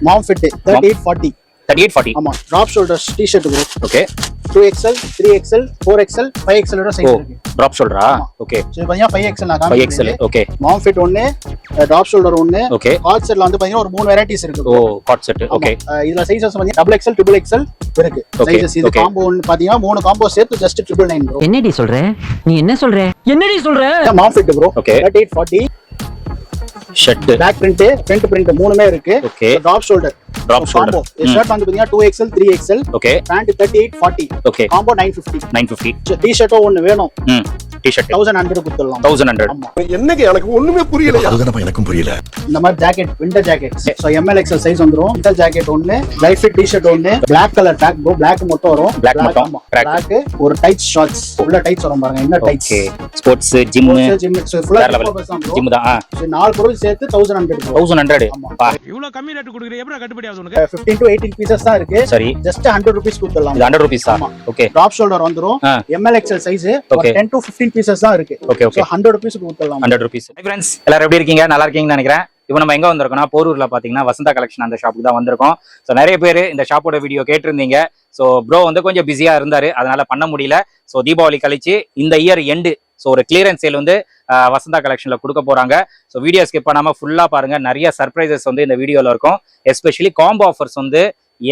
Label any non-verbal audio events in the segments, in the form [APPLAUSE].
Mom fit thirty eight forty thirty eight forty ஆமா drop shoulder T-shirt bro okay two XL three XL four XL five XL oh size இருக்கு drop ஷோல்டரா okay so பார்த்தீங்கன்னா five XL நான் five XL okay mom fit ஒன்று drop shoulder ஒன்று okay hot செட்ல வந்து பார்த்தீங்கன்னா ஒரு மூணு வெரைட்டிஸ் இருக்கு. ஓ. காட் செட் ஓகே இதுல சைஸஸ் வந்து டபுள் எக்ஸ்எல் ட்ரிபிள் எக்ஸ்எல் இருக்கு. சைஸஸ் இது. காம்போ ஒன்று பார்த்தீங்கன்னா மூணு காம்போ சேர்த்து ஜஸ்ட் ட்ரிபிள் நைன் ப்ரோ என்னடி சொல்ற? நீ என்ன சொல்ற? என்னடி சொல்ற mom fit bro Okay. Thirty eight forty shirt back print front print மூணுமே இருக்கு. Okay. Drop shoulder Shoulder. Combo shirt வந்து XL three XL okay pant thirty eight forty okay combo nine fifty nine fifty T ஷர்ட்டோ ஒன்று வேணும். ம் T-shirt thousand hundred கொடுத்துடலாம். Thousand hundred என்னங்க எனக்கு ஒண்ணுமே புரியல அதுதானப்பா எனக்கும் புரியல. இந்த மாதிரி jacket winter jacket so M L XL size வந்துரும். விண்டர் ஜாக்கெட் ஒன்று லைட் ஃபிட் டிஷர்ட் ஒன்று black colour track bro black மட்டும் வரும். Black மட்டும். பிளாக் ஒரு டைட் ஷார்ட்ஸ் உள்ள டைட்ஸ் வரும் பாருங்க என்ன tights okay sports gym gym ஃபுல்லா. ஜிம் தான் நாலு பொருள் சேர்த்து தௌசண்ட் ஹண்ட்ரட் தௌசண்ட் ஹண்ட்ரட் இவ்வளவு கம்மி ரேட் கொடுக்குறீங்க. எப்படி கட்டுப்படி ஆகுது உனக்கு ஃபிஃப்டீன் டு எயிட்டீன் பீசஸ் தான் இருக்கு. சரி. ஜஸ்ட் ஹண்ட்ரட் ருபீஸ் கொடுத்துடலாம். இது ஹண்ட்ரட் ருபீஸா ஆமா. ஓகே டாப் ஷோல்டர் வந்துரும். M L XL size Okay. Ten to fifteen pieces தான் இருக்கு. Okay okay so hundred rupees கொடுத்துடலாம். ஹண்ட்ரட் ருபீஸ் ஃப்ரெண்ட்ஸ் எல்லாரும் எப்படி இருக்கீங்க? நல்லா இருக்கீங்கன்னு நினைக்கிறேன். இப்போ நம்ம எங்க வந்திருக்கோம்னா போரூர்ல பாத்தீங்கன்னா வசந்தா கலெக்ஷன் அந்த ஷாப்புக்கு தான் வந்திருக்கோம். ஸோ நிறைய பேர் இந்த ஷாப்போட வீடியோ கேட்டிருந்தீங்க. ஸோ ப்ரோ வந்து கொஞ்சம் பிஸியா இருந்தாரு. அதனால பண்ண முடியல. ஸோ தீபாவளி கழிச்சு இந்த இயர் எண்டு ஸோ ஒரு கிளியரன்ஸ் சேல் வந்து வசந்தா கலெக்ஷனில் கொடுக்க போகிறாங்க ஸோ வீடியோ ஸ்கிப் பண்ணாமல் ஃபுல்லாக பாருங்கள் நிறைய சர்ப்ரைசஸ் வந்து இந்த வீடியோவில் இருக்கும். எஸ்பெஷலி காம்போ ஆஃபர்ஸ் வந்து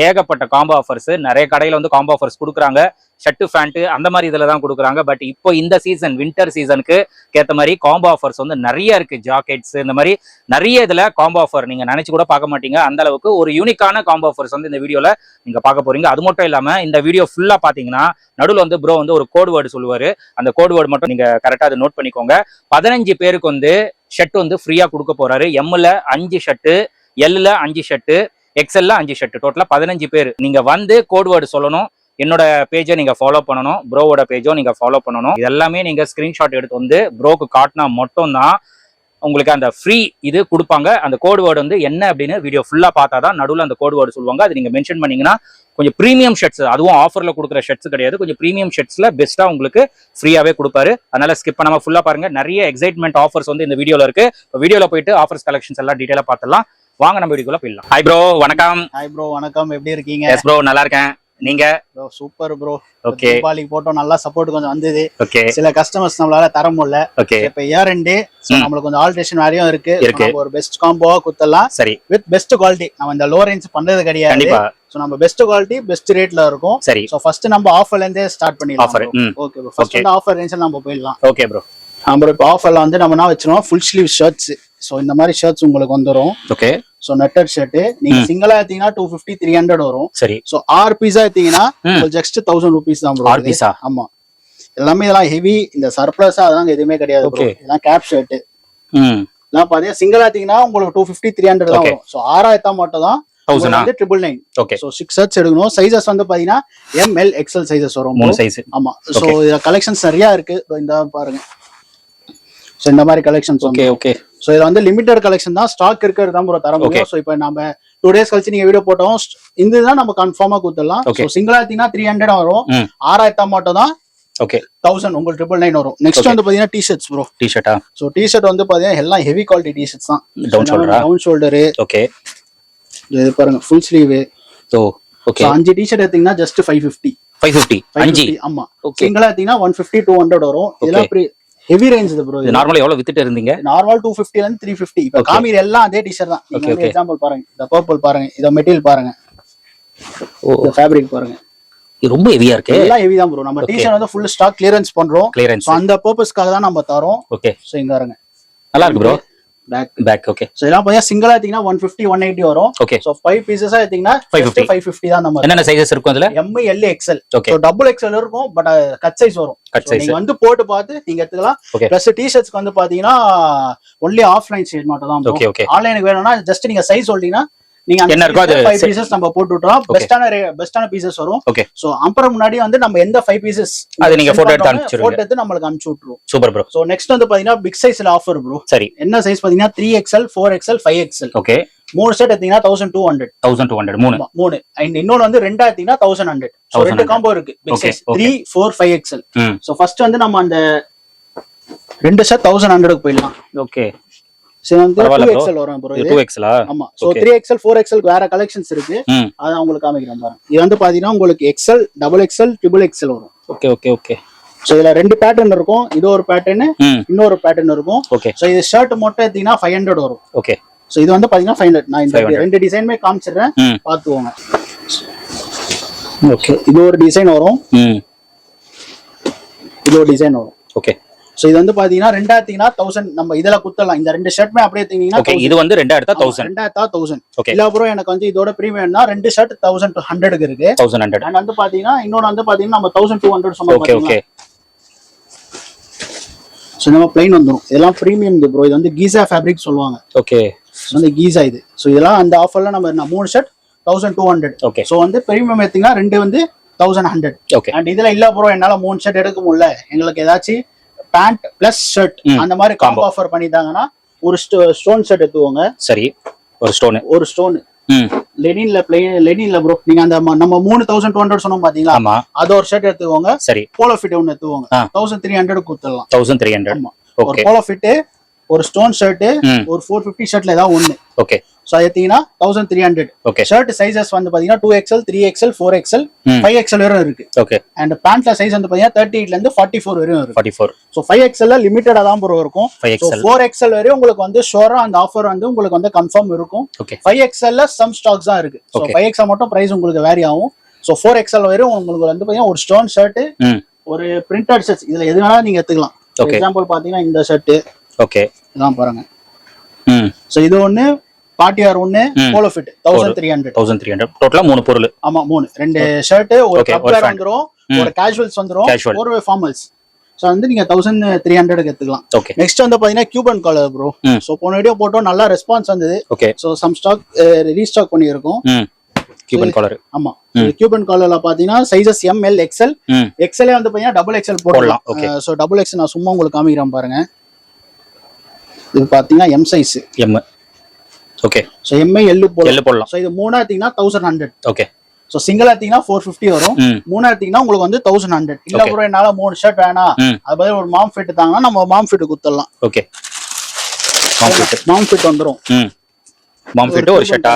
ஏகப்பட்ட காம்போ ஆஃபர்ஸ் நிறைய கடையில் வந்து காம்போ ஆஃபர்ஸ் கொடுக்குறாங்க. ஷர்ட்டு ஃபேண்ட்டு அந்த மாதிரி இதில் தான் கொடுக்குறாங்க. பட் இப்போ இந்த சீசன் வின்டர் சீசனுக்கு ஏற்ற மாதிரி காம்போ ஆஃபர்ஸ் வந்து நிறைய இருக்குது ஜாக்கெட்ஸ் இந்த மாதிரி நிறைய இதில் காம்போ ஆஃபர் நீங்கள் நினச்சி கூட பார்க்க மாட்டீங்க. அந்த அளவுக்கு ஒரு யூனிக்கான காம்போ ஆஃபர்ஸ் வந்து இந்த வீடியோவில் நீங்கள் பார்க்க போகிறீங்க அது மட்டும் இல்லாமல் இந்த வீடியோ ஃபுல்லாக பார்த்தீங்கன்னா நடுவில் வந்து ப்ரோ வந்து ஒரு கோட் வேர்டு சொல்லுவார். அந்த கோட் வேர்டு மட்டும் நீங்கள் கரெக்டாக அதை நோட் பண்ணிக்கோங்க. பதினஞ்சு பேருக்கு வந்து ஷர்ட் வந்து ஃப்ரீயாக கொடுக்க போகிறாரு எம்மில் அஞ்சு ஷர்ட்டு எல்லில் அஞ்சு ஷர்ட்டு எக்ஸல்ல அஞ்சு ஷர்ட் டோட்டலா பதினஞ்சு பேர். நீங்க வந்து கோட் வேர்டு சொல்லணும். என்னோட பேஜை நீங்க ஃபாலோ பண்ணணும். ப்ரோவோட பேஜோ நீங்க ஃபாலோ பண்ணணும். இது எல்லாமே நீங்க ஸ்கிரீன்ஷாட் எடுத்து வந்து ப்ரோக்கு காட்டினா மட்டும்தான் உங்களுக்கு அந்த ஃப்ரீ இது கொடுப்பாங்க. அந்த கோட் வேர்டு வந்து என்ன அப்படின்னு வீடியோ ஃபுல்லா பார்த்தா தான் நடுவில் அந்த கோட்வேர்டு சொல்லுவாங்க. அது நீங்க மென்ஷன் பண்ணீங்கன்னா கொஞ்சம் ப்ரீமியம் ஷர்ட்ஸ் அதுவும் ஆஃபர்ல கொடுக்குற ஷர்ட்ஸ் கிடையாது. கொஞ்சம் ப்ரீமியம் ஷர்ட்ஸ்ல பெஸ்ட்டா உங்களுக்கு ஃப்ரீயாவே கொடுப்பாரு. அதனால ஸ்கிப் பண்ணாம ஃபுல்லா பாருங்க. நிறைய எக்ஸைட்மெண்ட் ஆஃபர்ஸ் வந்து இந்த வீடியோல இருக்கு. வீடியோல போயிட்டு ஆஃபர்ஸ் கலெக்ஷன்ஸ் எல்லாம் டீட்டெயிலாக பார்த்துலாம் வாங்க நம்ம வீடியோக்குள்ள போயிடலாம். ஹாய் ப்ரோ வணக்கம். ஹாய் ப்ரோ வணக்கம். எப்படி இருக்கீங்க? எஸ் ப்ரோ நல்லா இருக்கேன். நீங்க? ப்ரோ சூப்பர் ப்ரோ ஓகே தீபாவளிக்கு போட்டோம் நல்லா சப்போர்ட் கொஞ்சம் வந்தது. ஓகே சில கஸ்டமர்ஸ் நம்மளால தர முடியல. ஓகே இப்ப இயர் எண்டு ம். நம்மளுக்கு கொஞ்சம் ஆல்ட்ரேஷன் நிறைய இருக்கு. இருக்கு. ஒரு பெஸ்ட் காம்போவா குத்தலாம். சரி. வித் பெஸ்ட் குவாலிட்டி நம்ம இந்த லோ ரேஞ்ச் பண்றது கிடையாது. கண்டிப்பா. சோ நம்ம பெஸ்ட் குவாலிட்டி பெஸ்ட் ரேட்ல இருக்கும். சரி. சோ ஃபர்ஸ்ட் நம்ம ஆஃபர்ல இருந்தே ஸ்டார்ட் பண்ணிடலாம் Offer, ம். ஓகே ப்ரோ ஃபர்ஸ்ட் ஆஃபர் ரேஞ்சில் நம்ம போயிடலாம். ஓகே ப்ரோ நம்ம இப்போ ஆஃபர்ல வந்து நம்ம என்ன வச்சிருவோம்? ஃபுல் ஸ்லீவ் ஷர்ட்ஸ் சோ இந்த மாதிரி ஷர்ட்ஸ் உங்களுக்கு வந்துரும். ஓகே சோ நெட்டட் ஷர்ட் நீங்க. சிங்கிளா எடுத்தீங்கன்னா டூ ஃபிஃப்டி த்ரீ ஹண்ட்ரட் வரும். சரி. சோ ஆறு பீஸா எடுத்தீங்கன்னா. ஜஸ்ட் தௌசண்ட் ருபீஸ் தான் ஆறு. பீஸா ஆமா. எல்லாமே இதெல்லாம் ஹெவி இந்த சர்ப்ளஸா அதெல்லாம் எதுவுமே கிடையாது. இதெல்லாம் கேப் ஷர்ட் ம். இதெல்லாம் பாத்தீங்கன்னா சிங்கிள் எடுத்தீங்கன்னா உங்களுக்கு டூ ஃபிஃப்டி த்ரீ ஹண்ட்ரட் தான். வரும். சோ ஆறாயிரத்தா மட்டும் தான் வந்து triple nine okay so six shirts எடுக்கணும். சைஸஸ் வந்து பாத்தீங்கன்னா எம்எல் எக்ஸ்எல் சைஸஸ் வரும் மூணு. சைஸ் ஆமா. ஸோ கலெக்ஷன்ஸ் நிறைய இருக்கு. இந்த பாருங்க. ஸோ இந்த மாதிரி கலெக்ஷன்ஸ் ஓகே ஓகே ஸோ இது வந்து லிமிடெட் கலெக்ஷன் தான். ஸ்டாக் இருக்கிறது தான் ப்ரோ தர Okay. முடியும் ஸோ இப்போ நம்ம டூ டேஸ் கழிச்சு நீங்க வீடியோ போட்டோம். இந்த தான் நம்ம கன்ஃபார்மா கொடுத்துடலாம். ஸோ சிங்கிளா எடுத்தீங்கன்னா த்ரீ ஹண்ட்ரட் வரும். ஆறாயிரத்தா மட்டும் தான் ஓகே தௌசண்ட் உங்களுக்கு ட்ரிபிள் நைன் வரும். நெக்ஸ்ட். வந்து பாத்தீங்கன்னா டிஷர்ட்ஸ் ப்ரோ டிஷர்ட்டா ஸோ டிஷர்ட் வந்து பாத்தீங்கன்னா எல்லாம் ஹெவி குவாலிட்டி டிஷர்ட்ஸ் தான். Down shoulder ஆ? டவுன் ஷோல்டரு ஓகே இது பாருங்க full sleeve oh okay so அஞ்சு டிஷர்ட் எடுத்தீங்கன்னா just five fifty five fifty அஞ்சு? ஆமா. சிங்கிளா எடுத்தீங்கன்னா ஒன் ஃபிஃப்டி டூ ஹண்ட்ரட் வரும். இதெல்லாம் ஹெவி ரேஞ்ச் இது ப்ரோ இது நார்மலா எவ்வளவு வித்துட்டு இருந்தீங்க? நார்மல் டூ ஃபிஃப்டில இருந்து த்ரீ ஃபிஃப்டி இப்போ. காமிர் எல்லாம் அதே டிஷர்ட் தான். நீங்க okay. எக்ஸாம்பிள் பாருங்க. இந்த பர்பிள் பாருங்க. இந்த மெட்டீரியல் பாருங்க. ஓ. இந்த ஃபேப்ரிக் பாருங்க. இது ரொம்ப ஹெவியா இருக்கு. எல்லாம் ஹெவி தான் ப்ரோ நம்ம. டிஷர்ட் வந்து ஃபுல் ஸ்டாக் கிளியரன்ஸ் பண்றோம். கிளியரன்ஸ் அந்த பர்பஸ்க்காக தான் நம்ம தரோம். ஓகே ஸோ இங்க பாருங்க நல்லா இருக்கு bro back back okay so இதெல்லாம் பார்த்தீங்கன்னா சிங்கிளா எடுத்தீங்கன்னா ஒன் ஃபிஃப்டி ஒன் எயிட்டி வரும். ஓகே ஸோ ஃபைவ் பீசஸா எடுத்தீங்கன்னா 550. ஃபைவ் ஃபிஃப்டி தான் நம்ம என்னென்ன சைஸஸ் இருக்கும் அதுல? M L XL okay double XL இருக்கும் பட் கட் சைஸ் வரும். Cut So, size. நீங்க வந்து போட்டு பார்த்து நீங்க எடுத்துக்கலாம். பிளஸ் டிஷர்ட்ஸ்க்கு வந்து பாத்தீங்கன்னா ஒன்லி ஆஃப்லைன் சேல் மட்டும் தான் Okay, okay. ஆன்லைனுக்கு வேணும்னா ஜஸ்ட் நீங்க சைஸ் சொல்லிட்டீங்கன்னா நீங்க என்ன இருக்கோ அது ஃபைவ் பீசஸ் நம்ம போட்டு விட்டுறோம் Okay. பெஸ்டான பெஸ்டான பீசஸ் வரும். ஓகே சோ அப்புறம் முன்னாடி வந்து நம்ம எந்த ஃபைவ் பீசஸ் அது நீங்க photo எடுத்து அனுப்பிச்சிருங்க. போட்டோ எடுத்து நம்மளுக்கு அனுப்பிச்சு விட்டுருவோம். சூப்பர் ப்ரோ சோ நெக்ஸ்ட் வந்து பாத்தீங்கன்னா பிக் சைஸ்ல ஆஃபர் ப்ரோ சரி. என்ன சைஸ் பாத்தீங்கன்னா three XL four XL five XL okay மூணு செட் எடுத்தீங்கன்னா thousand two hundred thousand two hundred மூணு. மூணு. அண்ட் இன்னொன்னு வந்து ரெண்டா எடுத்தீங்கன்னா தௌசண்ட் ஹண்ட்ரட் ஸோ 1100. ரெண்டு காம்போ இருக்கு. Big size. Three four five XL so first வந்து நம்ம அந்த ரெண்டு செட் தௌசண்ட் ஹண்ட்ரடுக்கு போயிடலாம். ஓகே வந்து டூ. எக்ஸ்எல் வரும் ப்ரோ டூ எக்ஸ்லா ஆமா. த்ரீ எக்ஸ்எல் ஃபோர் எக்ஸ்எல் வேற கலெக்ஷன்ஸ் இருக்கு. அதை உங்களுக்கு காமிக்கிறேன் பாருங்க இது வந்து பாத்தீங்கன்னா உங்களுக்கு XL double XL triple XL வரும். ஓகே ஓகே ஓகே ஸோ இதுல ரெண்டு பேட்டர்ன் இருக்கும். இது ஒரு பேட்டர்ன் இன்னொரு பேட்டர்ன் இருக்கும். ஓகே ஸோ இது ஷர்ட் மட்டும் எடுத்தீங்கன்னா ஃபைவ் ஹண்ட்ரட் வரும். ஓகே ஸோ இது வந்து பாத்தீங்கன்னா ஃபைவ் ஹண்ட்ரட் நான் இந்த 500. ரெண்டு டிசைனுமே காமிச்சிடுறேன். ம். பார்த்துக்கோங்க ஓகே இது ஒரு டிசைன் வரும். இது ஒரு டிசைன் வரும். ஓகே ஸோ இது வந்து பாத்தீங்கன்னா ரெண்டாயிரத்தினா தௌசண்ட் நம்ம இதுல குத்தலாம். இந்த ரெண்டு ஷர்ட்மே அப்படியே எடுத்தீங்கன்னா ஓகே இது வந்து ரெண்டாயிரத்தா தௌசண்ட் ரெண்டாயிரத்தா தௌசண்ட் ஓகே இல்ல ப்ரோ எனக்கு வந்து இதோட ப்ரீமியம்னா ரெண்டு ஷர்ட் தௌசண்ட் டூ ஹண்ட்ரடுக்கு இருக்கு. தௌசண்ட் ஹண்ட்ரட் அண்ட் வந்து பாத்தீங்கன்னா இன்னொன்னு வந்து பாத்தீங்கன்னா நம்ம தௌசண்ட் டூ ஹண்ட்ரட் சொன்னோம் ஓகே ஓகே ஸோ நம்ம பிளைன் வந்துரும். இதெல்லாம் ப்ரீமியம் இது ப்ரோ இது வந்து கீசா ஃபேப்ரிக் சொல்லுவாங்க. ஓகே வந்து கீசா இது. ஸோ இதெல்லாம் அந்த ஆஃபர்ல நம்ம மூணு shirt thousand two hundred okay so வந்து ப்ரீமியம் எடுத்தீங்கன்னா ரெண்டு வந்து தௌசண்ட் ஹண்ட்ரட் ஓகே அண்ட் இதுல இல்ல ப்ரோ என்னால மூணு ஷர்ட் எடுக்க முடியல. எங்களுக்கு ஏதாச்சும் பேண்ட் பிளஸ் ஷர்ட். அந்த மாதிரி காம்போ. ஆஃபர் பண்ணிட்டாங்கன்னா ஒரு ஸ்டோன் ஷர்ட் எடுத்துக்கோங்க. சரி. ஒரு ஸ்டோனு ஒரு ஸ்டோன் லெனின்ல பிளெயின் லெனின்ல ப்ரோ நீங்க அந்த நம்ம மூணு தௌசண்ட் டூ ஹண்ட்ரட் சொன்னோம் பாத்தீங்களா? அது ஒரு ஷர்ட் எடுத்துக்கோங்க. சரி. போலோ ஃபிட் ஒன்று எடுத்துக்கோங்க. தௌசண்ட் த்ரீ ஹண்ட்ரட் கொடுத்துடலாம். தௌசண்ட் த்ரீ ஹண்ட்ரட் ஒரு போலோ ஃபிட் ஒரு ஸ்டோன் ஷர்ட் ஒரு ஃபோர் ஃபிஃப்டி ஷர்ட்ல ஏதாவது ஒண்ணு. ஓகே ஸோ அது எடுத்தீங்கன்னா thousand three hundred okay shirt sizes வந்து பாத்தீங்கன்னா two XL three XL four XL five XL வரையும் இருக்கு. ஓகே அண்ட் பேண்ட்ல சைஸ் வந்து பாத்தீங்கன்னா தேர்ட்டி எயிட்ல இருந்து ஃபார்ட்டி ஃபோர் இருக்கு. Forty four so five XL லிமிட்டடா தான் ப்ரோ இருக்கும். ஃபோர் எக்ஸ்எல் வரையும் உங்களுக்கு வந்து ஷோரா அந்த ஆஃபர் வந்து உங்களுக்கு வந்து கன்ஃபார்ம் இருக்கும். ஓகே ஃபைவ் எக்ஸ்எல்ல சம் ஸ்டாக்ஸ் தான் இருக்கு. ஸோ. ஃபைவ் எக்ஸ்எல் மட்டும் பிரைஸ் உங்களுக்கு வேரி ஆகும். ஸோ ஃபோர் எக்ஸ்எல் வரையும் உங்களுக்கு வந்து பாத்தீங்கன்னா ஒரு ஸ்டோன் ஷர்ட் ஒரு பிரிண்டட் ஷர்ட்ஸ் இதுல எது வேணாலும் நீங்க எடுத்துக்கலாம். Okay. எக்ஸாம்பிள் பாத்தீங்கன்னா இந்த ஷர்ட் ஓகே இதான் பாருங்க. ம். ஸோ இது ஒண்ணு பாட்டியார் ம். Polo fit thousand three hundred thousand three hundred டோட்டலா மூணு பொருள். ஆமா மூணு. ரெண்டு ஷர்ட் ஒரு Okay, கப் ஒரு வேர் pant. வந்துரும். ஒரு கேஷுவல்ஸ் வந்துரும். ஒரு ஃபார்மல்ஸ் ஸோ வந்து நீங்க தௌசண்ட் த்ரீ ஹண்ட்ரட் எடுத்துக்கலாம். ஓகே நெக்ஸ்ட் வந்து பாத்தீங்கன்னா கியூபன் காலர் ப்ரோ. ஸோ போன வீடியோ போட்டோம் நல்லா ரெஸ்பான்ஸ் வந்தது. Okay so some stock restock பண்ணியிருக்கோம். கியூபன் காலர் ஆமா. கியூபன் காலர்ல பாத்தீங்கன்னா சைசஸ் எம் எல் எக்ஸ்எல் எக்ஸ்எல்லே வந்து பாத்தீங்கன்னா டபுள் எக்ஸ்எல் போடலாம். ஸோ டபுள் எக்ஸ் நான் சும்மா உங்களுக்கு காமிக்கிறேன் பாருங்க. இது பாத்தீங்கன்னா M size M okay so Mi L போடலாம். எல்லு போடலாம். ஸோ இது மூணா எடுத்தீங்கன்னா thousand hundred okay so single எடுத்தீங்கன்னா ஃபோர் ஃபிஃப்டி வரும். மூணா எடுத்தீங்கன்னா உங்களுக்கு வந்து தௌசண்ட் ஹண்ட்ரட் இல்ல. ப்ரோ என்னால மூணு ஷர்ட் வேணாம். அது பதில் ஒரு மாம் ஃபிட் தாங்கன்னா நம்ம mom fit குத்துடலாம் okay mom fit mom fit வந்துரும். மாம் ஃபிட் ஒரு ஷர்ட்டா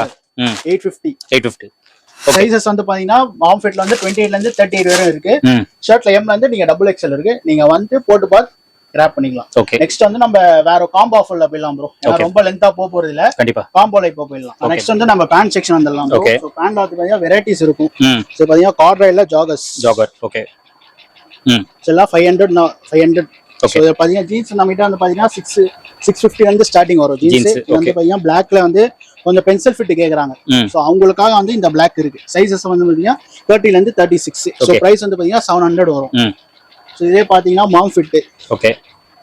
eight fifty eight fifty sizes வந்து பாத்தீங்கன்னா மாம் ஃபிட்ல வந்து டுவெண்ட்டி எயிட்ல இருந்து தேர்ட்டி எயிட் வரையும் இருக்கு. ஷர்ட்ல எம்ல இருந்து நீங்க டபுள் எக்ஸ்எல் இருக்கு. நீங்க வந்து போட்டு பார்த்து கிராப் பண்ணிக்கலாம். ஓகே நெக்ஸ்ட் வந்து நம்ம வேற காம்போ ஆஃபர்ல போயிடலாம் ப்ரோ. ரொம்ப லென்த்தா போக போறது இல்ல கண்டிப்பா. காம்போல இப்போ போயிடலாம். நெக்ஸ்ட் வந்து நம்ம பேண்ட் செக்ஷன் வந்துடலாம். ஸோ பேண்ட் வந்து பாத்தீங்கன்னா வெரைட்டிஸ் இருக்கும். ஸோ பாத்தீங்கன்னா கார்ட்ரைல ஜாகர்ஸ் ஜாகர் ஓகே ம். எல்லாம் five hundred five hundred so பார்த்தீங்கன்னா ஜீன்ஸ் நம்ம கிட்ட வந்து பார்த்தீங்கன்னா சிக்ஸ் சிக்ஸ் ஃபிஃப்டி வந்து ஸ்டார்டிங் வரும். ஜீன்ஸ் வந்து. பார்த்தீங்கன்னா பிளாக்ல வந்து கொஞ்சம் பென்சில் ஃபிட் கேட்குறாங்க ஸோ அவங்களுக்காக வந்து இந்த பிளாக் இருக்கு. சைஸஸ் வந்து பார்த்தீங்கன்னா தேர்ட்டில இருந்து தேர்ட்டி சிக்ஸ் ஸோ. ப்ரைஸ் வந்து பார்த்தீங்கன்னா செவன் ஹண்ட்ரட் வரும். ஸோ இதே பார்த்தீங்கன்னா மாம் ஃபிட்டு ஓகே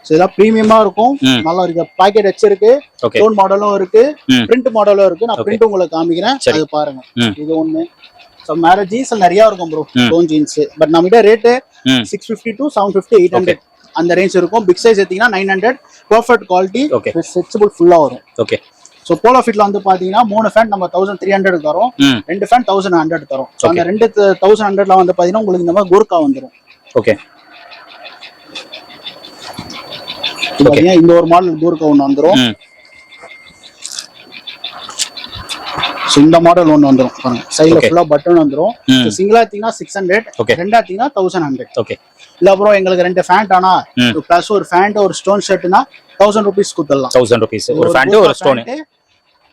ஸோ இதெல்லாம் ப்ரீமியமா இருக்கும். நல்லா இருக்கு. பாக்கெட் வச்சிருக்கு ஓகே டோன் மாடலும் இருக்கு. பிரிண்ட் மாடலும் இருக்கு. நான். பிரிண்ட் உங்களுக்கு காமிக்கிறேன். அது பாருங்க. இது ஒண்ணு. ஸோ மேல ஜீன்ஸ் நிறைய இருக்கும் ப்ரோ. டோன் ஜீன்ஸ் பட் நம்ம கிட்ட rate six fifty to seven fifty eight hundred அந்த ரேஞ்ச் இருக்கும். பிக் சைஸ் எடுத்தீங்கன்னா nine hundred perfect quality. Stretchable ஃபுல்லா வரும். ஓகே ஸோ போலோ ஃபிட்ல வந்து பாத்தீங்கன்னா மூணு ஃபேன் நம்ம தௌசண்ட் த்ரீ ஹண்ட்ரட் தரும். ரெண்டு ஃபேன் தௌசண்ட் ஹண்ட்ரட் தரும். அந்த. ரெண்டு தௌசண்ட் ஹண்ட்ரட்ல வந்து பாத்தீங்கன்னா உங்களுக்கு இந்த மாதிரி கோர்க்கா வந்துரும். ஓகே இது பாத்தீங்கன்னா இந்த ஒரு மாடல் கோர்க்கா ஒன்று வந்துரும் ம் ஸோ இந்த மாடல் ஒன்று வந்துரும் பாருங்க சைடில் Okay. ஃபுல்லா பட்டன் வந்துரும் ம். சிங்கிளா எடுத்தீங்கன்னா சிக்ஸ் ஹண்ட்ரட். ரெண்டா எடுத்தீங்கன்னா தௌசண்ட் ஹண்ட்ரட் ஓகே இல்ல ப்ரோ எங்களுக்கு ரெண்டு ஃபேண்ட் ஆனா. பிளஸ் ஒரு ஃபேண்ட் ஒரு ஸ்டோன் ஷர்ட்னா தௌசண்ட் ருபீஸ் கொடுத்துடலாம் தௌசண்ட் ருபீஸ் ஒரு ஃபேண்ட் ஒரு ஸ்டோனு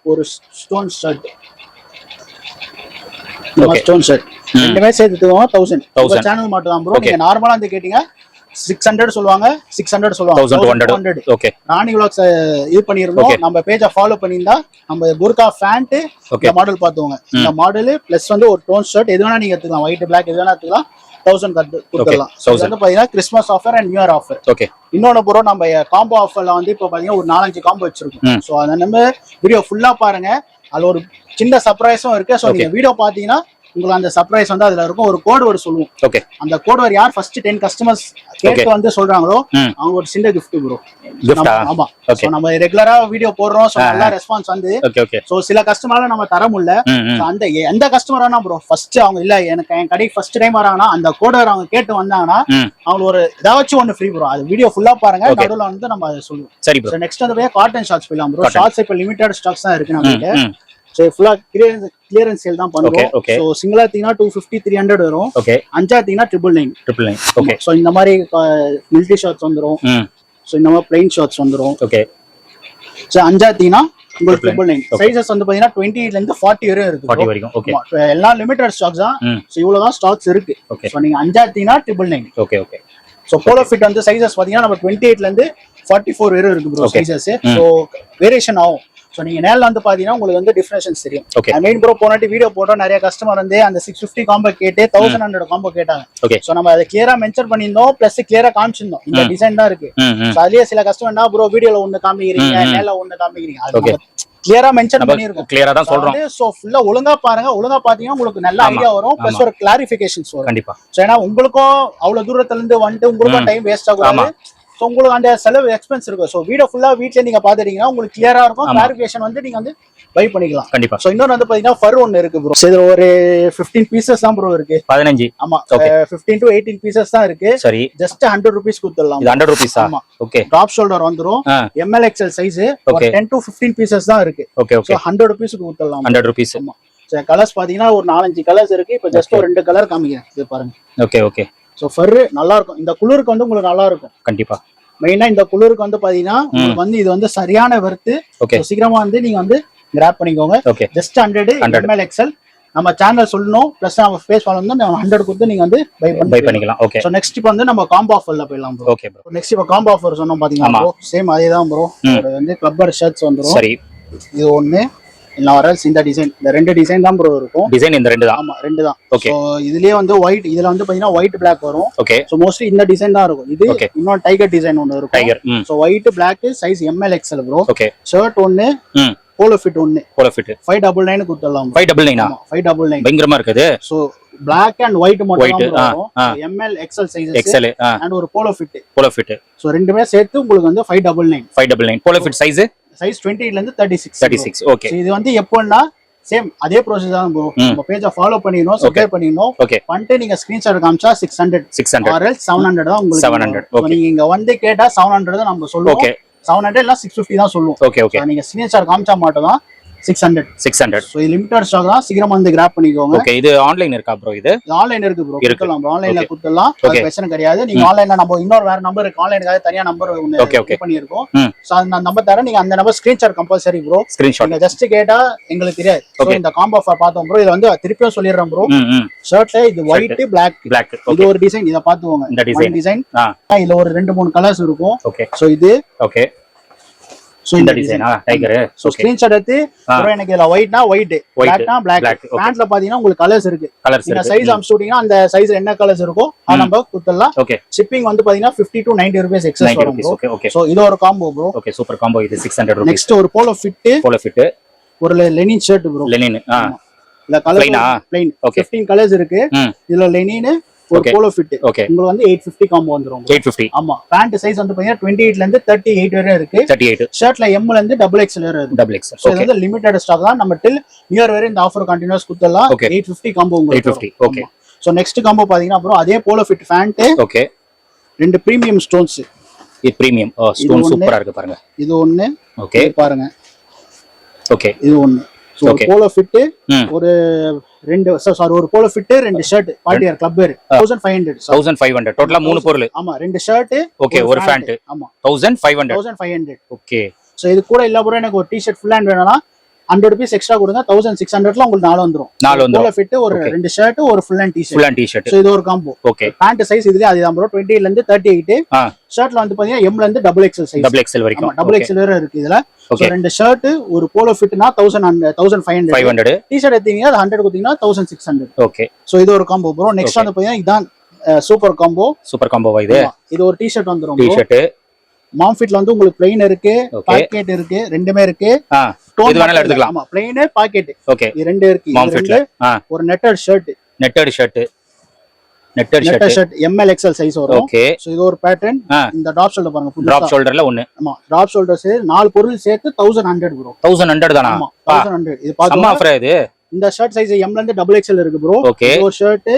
ஒரு ஸ்டோன் ஷர்ட். Stone shirt. ரெண்டுமே சேர்த்துக்குவோம் தௌசண்ட் 1000. சேனல் மட்டும் தான் ப்ரோ. நீங்க நார்மலா வந்து கேட்டீங்க சிக்ஸ் ஹண்ட்ரட் சொல்லுவாங்க சிக்ஸ் ஹண்ட்ரட் சொல்லுவாங்க. ஹண்ட்ரட் ஓகே ராணி விளாக்ஸ் இது பண்ணிருந்தோம். நம்ம பேஜை ஃபாலோ பண்ணியிருந்தா நம்ம குர்கா ஃபேண்ட். இந்த மாடல் பார்த்துவோங்க இந்த மாடல் பிளஸ் வந்து ஒரு டோன் ஷர்ட் எது வேணா நீங்க எடுத்துக்கலாம். ஒயிட் பிளாக் எது வேணா எடுத்துக்கலாம். தௌசண்ட் கொடுத்துடலாம். So, இது 1000. வந்து பாத்தீங்கன்னா Christmas offer and new year offer okay இன்னொன்னு ப்ரோ நம்ம காம்போ ஆஃபர்ல வந்து இப்போ பாத்தீங்கன்னா ஒரு நாலஞ்சு காம்போ வச்சிருக்கோம். ஸோ அதை நம்ம வீடியோ ஃபுல்லா பாருங்க. அதுல ஒரு சின்ன சர்ப்ரைஸும் இருக்கு. ஸோ. நீங்க வீடியோ பாத்தீங்கன்னா உங்களுக்கு அந்த சர்ப்ரைஸ் வந்து அதுல இருக்கும். ஒரு கோட் வேர்டு சொல்லுவோம். ஓகே அந்த கோட் வேர்டு யார் ஃபர்ஸ்ட் டென் கஸ்டமர்ஸ் கேட்டு. வந்து சொல்றாங்களோ. அவங்க ஒரு சின்ன gift ப்ரோ கிஃப்டா ஆமா. நம்ம ரெகுலரா வீடியோ போடுறோம். So நல்லா ரெஸ்பான்ஸ் வந்து சோ சில கஸ்டமரால நம்ம தர முடியல. அந்த எந்த கஸ்டமர் வேணா ப்ரோ ஃபர்ஸ்ட் அவங்க இல்ல எனக்கு என் கடைக்கு ஃபர்ஸ்ட் டைம் வராங்கன்னா அந்த கோட் வேர்டு அவங்க கேட்டு வந்தாங்கன்னா ம். அவங்களுக்கு ஒரு ஏதாச்சும் ஒன்னு ஃப்ரீ ப்ரோ அது வீடியோ ஃபுல்லா பாருங்க. நடுவுல வந்து நம்ம சொல்லுவோம். சரி ப்ரோ நெக்ஸ்ட் வந்து காட்டன் ஷார்ட்ஸ் போயிடலாம் ப்ரோ. ஷார்ட்ஸ் இப்போ லிமிடெட் ஸ்டாக்ஸ் தான் இருக்கு நம்ம ம் கிட்ட ம். ஸோ ஃபுல்லா கிளியரன்ஸ் கிளியரன்ஸ் சேல் தான் பண்ணுவோம். ஸோ சிங்கிளா தீங்கன்னா டூ ஃபிஃப்டி த்ரீ ஹண்ட்ரட் வரும். ஓகே அஞ்சா தீங்கன்னா triple nine triple nine okay so இந்த மாதிரி மில்டி ஷார்ட்ஸ் வந்துரும். ஸோ இந்த மாதிரி பிளைன் ஷார்ட்ஸ் வந்துரும். ஓகே ஸோ அஞ்சா உங்களுக்கு Triple ட்ரிபிள் நைன். சைசஸ் வந்து பாத்தீங்கன்னா டுவெண்ட்டி எயிட்ல இருந்து ஃபார்ட்டி வரையும் இருக்கு ஃபார்ட்டி. வரைக்கும். ஓகே எல்லாம் லிமிடெட் ஸ்டாக்ஸ் தான். ம். ஸோ இவ்வளவுதான் ஸ்டாக்ஸ் இருக்கு. Okay. ஸோ நீங்க அஞ்சா தீங்கன்னா triple nine okay okay so polo fit வந்து சைசஸ் பாத்தீங்கன்னா நம்ம டுவெண்ட்டி எயிட்ல இருந்து ஃபார்ட்டி ஃபோர் வரையும் இருக்கு ப்ரோ. சைசஸ். ஸோ வேரியேஷன் ஆகும். ஸோ நீங்க நேரில் வந்து பாத்தீங்கன்னா உங்களுக்கு வந்து டிஃபரன்ஷன்ஸ் தெரியும். மெயின் ப்ரோ போனாட்டி வீடியோ போட்டோம் நிறைய கஸ்டமர் வந்து அந்த சிக்ஸ் ஃபிஃப்டி காம்போ கேட்டு தௌசண்ட் ஹண்ட்ரட் காம்போ கேட்டாங்க ஸோ நம்ம அதை கிளியரா மென்ஷன் பண்ணியிருந்தோம் பிளஸ் கிளியரா காமிச்சிருந்தோம் இந்த. டிசைன் தான் இருக்கு ம் ம் So அதுலயே சில கஸ்டமர் என்ன ப்ரோ வீடியோல ஒண்ணு காமிக்கிறீங்க. நேர்ல ஒண்ணு காமிக்கிறீங்க. கிளியரா மென்ஷன் பண்ணிருக்கோம் கிளியரா தான் சொல்றோம் சோ ஃபுல்லா ஒழுங்கா பாருங்க ஒழுங்கா பாத்தீங்கன்னா உங்களுக்கு நல்ல ஐடியா வரும் பிளஸ். ஒரு கிளாரிபிகேஷன்ஸ் வரும் கண்டிப்பா சோ ஏன்னா உங்களுக்கும் அவ்வளவு தூரத்துல இருந்து வந்துட்டு உங்களுக்கும். Time waste. ஆகும் சோ உங்களுக்கு அந்த செலவு எக்ஸ்பென்ஸ் இருக்கும் சோ வீடியோ ஃபுல்லா வீட்ல நீங்க பாத்துட்டீங்கன்னா உங்களுக்கு கிளியரா இருக்கும். ஆமா. கிளாரிபிகேஷன் வந்து நீங்க வந்து பை பண்ணிக்கலாம். கண்டிப்பா. சோ இன்னொரு வந்து பாத்தீங்கன்னா ஃபர் ஒன்னு இருக்கு ப்ரோ இதுல ஒரு 15 பீசஸ் தான் ப்ரோ இருக்கு. பதினஞ்சு. ஆமா. 15 டு 18 பீசஸ் தான் இருக்கு. சரி. ஜஸ்ட் ஹண்ட்ரட் ருபீஸ் கொடுத்துடலாம். ஹண்ட்ரட் ருபீஸா ஆமா. ஓகே டாப் ஷோல்டர் வந்துரும். ஆ. M L XL size. Ten to fifteen pieces தான் இருக்கு. ஓகே ஸோ ஓகே ஹண்ட்ரட் ருபீஸ்க்கு கொடுத்துடலாம். ஹண்ட்ரட் ருபீஸ் ஆமா. சரி கலர்ஸ் பாத்தீங்கன்னா ஒரு நாலஞ்சு கலர்ஸ் இருக்கு. இப்போ ஜஸ்ட். ஒரு ரெண்டு கலர் காமிக்கிறேன். இது பாருங்க. ஓகே ஓகே ஸோ ஃபர் நல்லா இருக்கும் இந்த குளிருக்கு வந்து உங்களுக்கு நல்லா இருக்கும் கண்டிப்பா மெயினா இந்த குளிருக்கு வந்து பாத்தீங்கன்னா உங்களுக்கு வந்து இது வந்து சரியான வர்த்து ஓகே சீக்கிரமா வந்து நீங்க வந்து கிராப் பண்ணிக்கோங்க. Okay just hundred 100. M L XL நம்ம சேனல் சொல்லணும் ப்ளஸ் நம்ம ஃபேஸ் ஃபாலோ வந்து நம்ம ஹண்ட்ரட் கொடுத்து நீங்க வந்து பை பை பண்ணி பண்ணிக்கலாம். ஓகே ஸோ நெக்ஸ்ட் இப்போ வந்து நம்ம காம்போ ஆஃபர்ல போயிடலாம் ப்ரோ ஓகே ப்ரோ நெக்ஸ்ட் இப்போ காம்போ ஆஃபர் சொன்னோம் பாத்தீங்கன்னா ஆமா. ப்ரோ சேம் அதே தான் ப்ரோ வந்து கிளப்பர் ஷர்ட்ஸ் வந்துரும். சரி. இது ஒண்ணு. வரல்ஸ் இந்த டிசைன் இந்த ரெண்டு டிசைன் தான் ப்ரோ இருக்கும். டிசைன் இந்த ரெண்டு தான்? ஆமா ரெண்டு தான். ஸோ இதுலயே வந்து ஒயிட் இதுல வந்து பாத்தீங்கன்னா ஒயிட் பிளாக் வரும். ஓகே ஸோ மோஸ்ட்லி இந்த டிசைன் தான் இருக்கும். இது. இன்னொரு டைகர் டிசைன் ஒன்னு இருக்கும். Tiger so white black size M L XL bro okay shirt ஒன்னு போலோ ஃபிட் ஒன்னு polo fit five double nine கொடுத்துடலாம். ஃபைவ் டபுள் நைனா ஃபைவ் டபுள் நைன் பயங்கரமா இருக்குது. ஸோ பிளாக் அண்ட் ஒயிட் மட்டும். M L XL size XL ah. And ஒரு polo fit polo fit so ரெண்டுமே சேர்த்து உங்களுக்கு வந்து five double nine five double nine polo fit size size டுவெண்ட்டில இருந்து thirty six thirty six okay இது வந்து எப்போன்னா சேம் அதே ப்ரோசஸ் தான் ப்ரோ. நம்ம பேஜை ஃபாலோ பண்ணிடணும் சப்ஸ்கிரைப் பண்ணிடணும். ஓகே பண்ணிட்டு நீங்க ஸ்கிரீன்ஷாட் காமிச்சா சிக்ஸ் ஹண்ட்ரட் சிக்ஸ் ஹண்ட்ரட் ஆர்எல் செவன் ஹண்ட்ரட் தான் உங்களுக்கு 700, வரும். So, okay. நீங்க இங்க வந்து கேட்டா செவன் ஹண்ட்ரட் தான் நம்ம சொல்லுவோம். ஓகே செவன் ஹண்ட்ரட் இல்ல சிக்ஸ் ஃபிஃப்டி தான் சொல்லுவோம். ஓகே ஓகே நீங்க ஸ்கிரீன்ஷாட் காமிச்சா மட்டும் தான் six hundred six hundred so limited stock தான். சீக்கிரமா வந்து கிராப் பண்ணிக்கோங்க. ஓகே இது ஆன்லைன் இருக்கா ப்ரோ இது? ஆன்லைன் இருக்கு ப்ரோ. கொடுத்துடலாம் ப்ரோ ஆன்லைன்ல. கொடுத்துடலாம். அது பிரச்சனை கிடையாது. நீங்க ஆன்லைன்ல நம்ம இன்னொரு வேற நம்பர் இருக்கு. ஆன்லைனுக்காக தனியா நம்பர் ஒன்று Okay, okay. பண்ணியிருக்கோம். ஸோ அந்த நம்பர் தரேன். நீங்க அந்த number screenshot compulsory bro screenshot just கேட்டா எங்களுக்கு தெரியாது. Okay. இந்த காம்போ ஆஃபர் பார்த்தோம் ப்ரோ இது வந்து திருப்பியும் சொல்லிடுறேன் ப்ரோ ஷர்ட்ல இது ஒயிட் பிளாக் பிளாக் இது ஓகே ஒரு டிசைன் இத பாத்துக்கோங்க இந்த. டிசைன் ஆ. இதுல ஒரு ரெண்டு மூணு கலர்ஸ் இருக்கும். ஓகே சோ இது ஓகே சோ இந்த டிசைனா டைகர் சோ ஓகே ஸ்கிரீன்ஷாட் எடுத்து bro, எனக்கு இதுல ஒயிட்னா ஒயிட் பிளாக்னா பிளாக். பேண்ட்ல பாத்தீங்கன்னா உங்களுக்கு கலர்ஸ் இருக்கு. கலர்ஸ் நீங்க சைஸ் அனுப்பிச்சுட்டீங்கன்னா அந்த சைஸ் என்ன கலர்ஸ் இருக்கோ அது. நம்ம கொடுத்துடலாம். ஓகே ஷிப்பிங் வந்து பாத்தீங்கன்னா 50 டு 90 ருபீஸ் எக்ஸஸ் 90 வரும் ப்ரோ ஓகே ஓகே சோ இது ஒரு combo bro okay super combo இது சிக்ஸ் ஹண்ட்ரட் ருபீஸ் நெக்ஸ்ட் ஒரு போலோ ஃபிட் போல ஃபிட் ஒரு லெனின் ஷர்ட் ப்ரோ லெனின் ஆ. இல்ல கலர்? Plain Okay. 15 கலர்ஸ் இருக்கு. இதுல லெனின் ஒரு. போலோ ஃபிட் ஓகே உங்களுக்கு வந்து 850 காம்போ வந்துரும். எயிட் ஃபிஃப்டி ஆமா. பேண்ட் சைஸ் வந்து பாத்தீங்கன்னா டுவெண்ட்டி எயிட்ல இருந்து தேர்ட்டி எயிட் வரை இருக்கு. தேர்ட்டி எயிட் ஷர்ட்ல எம்ல இருந்து டபுள் எக்ஸ்எல் வரை இருக்கு. டபுள் இது வந்து லிமிடெட் ஸ்டாக் தான். நம்ம டில் நியர் வரை இந்த ஆஃபர் கண்டினியூஸ் கொடுத்துடலாம். Eight fifty combo eight fifty okay so next combo பாத்தீங்கன்னா அப்புறம் அதே போலோ ஃபிட் ஃபேண்ட் ஓகே ரெண்டு ப்ரீமியம் ஸ்டோன்ஸ் இது ப்ரீமியம் ஸ்டோன். சூப்பரா இருக்கு பாருங்க. இது ஒண்ணு. ஓகே பாருங்க. ஓகே இது ஒண்ணு. ஒரு. போலோ ஃபிட் ம் ஒரு ரெண்டு சாரி ஒரு போலோ ஃபிட் ரெண்டு shirt party club five hundred thousand five hundred டோட்டலா மூணு பொருள். ஆமா ரெண்டு ஷர்ட் ஓகே ஒரு பேண்ட் ஆமா. Thousand five hundred thousand five hundred okay so இது கூட இல்ல ப்ரோ எனக்கு ஒரு டிஷர்ட் ஃபுல் ஹேண்ட் வேணும்னா ஹண்ட்ரட் ருபீஸ் எக்ஸ்ட்ரா கொடுங்க தௌசண்ட் சிக்ஸ் ஹண்ட்ரட்ல உங்களுக்கு நாலு வந்துரும். நாலு. போல ஃபிட் ஒரு. ரெண்டு ஷர்ட் ஒரு full hand T-shirt full hand T-shirt so இது ஒரு காம்போ ஓகே பேண்ட் சைஸ் இதுலயே அதுதான் ப்ரோ டுவெண்ட்டில இருந்து தேர்ட்டி எயிட் ஷர்ட்ல வந்து பாத்தீங்கன்னா எம்ல இருந்து double XL size double XL வரைக்கும். டபுள் எக்ஸல் வேற இருக்கு இதுல. ரெண்டு ஷர்ட் ஒரு polo ஃபிட்னா thousand thousand five five hundred hundred T-shirt எடுத்தீங்கன்னா அது ஹண்ட்ரட் கொடுத்தீங்கன்னா thousand six hundred okay so இது ஒரு காம்போ ப்ரோ நெக்ஸ்ட். வந்து பாத்தீங்கன்னா இதான் சூப்பர் காம்போ சூப்பர் காம்போவா இது? இது ஒரு டிஷர்ட் வந்துரும் bro. டிஷர்ட் மாம்ஃபிட்ல வந்து உங்களுக்கு பிளெயின் இருக்கு. பாக்கெட் இருக்கு ரெண்டுமே இருக்கு. மட்டும் எடுத்துக்கலாம். ஆமா பாக்கெட் ஓகே ரெண்டு இருக்கு. மாம்ஃபிட்ல ஒரு netted shirt netted shirt netted shirt shirt M L XL size வரும். ஓகே சோ இது ஒரு பேட்டர்ன். இந்த டாப் ஷோல்டர் பாருங்க புதுசா ஷோல்டர்ல ஒன்னு ஆமா டாப் ஷோல்டர்ஸ் நாலு பொருள் சேர்த்து thousand hundred bro thousand hundred தானா? ஆமா இது ஆஃபர் இது. இந்த ஷர்ட் சைஸ் எம்ல இருந்து டபுள் எக்ஸ்எல் இருக்கு ப்ரோ Okay. ஒரு ஷர்ட்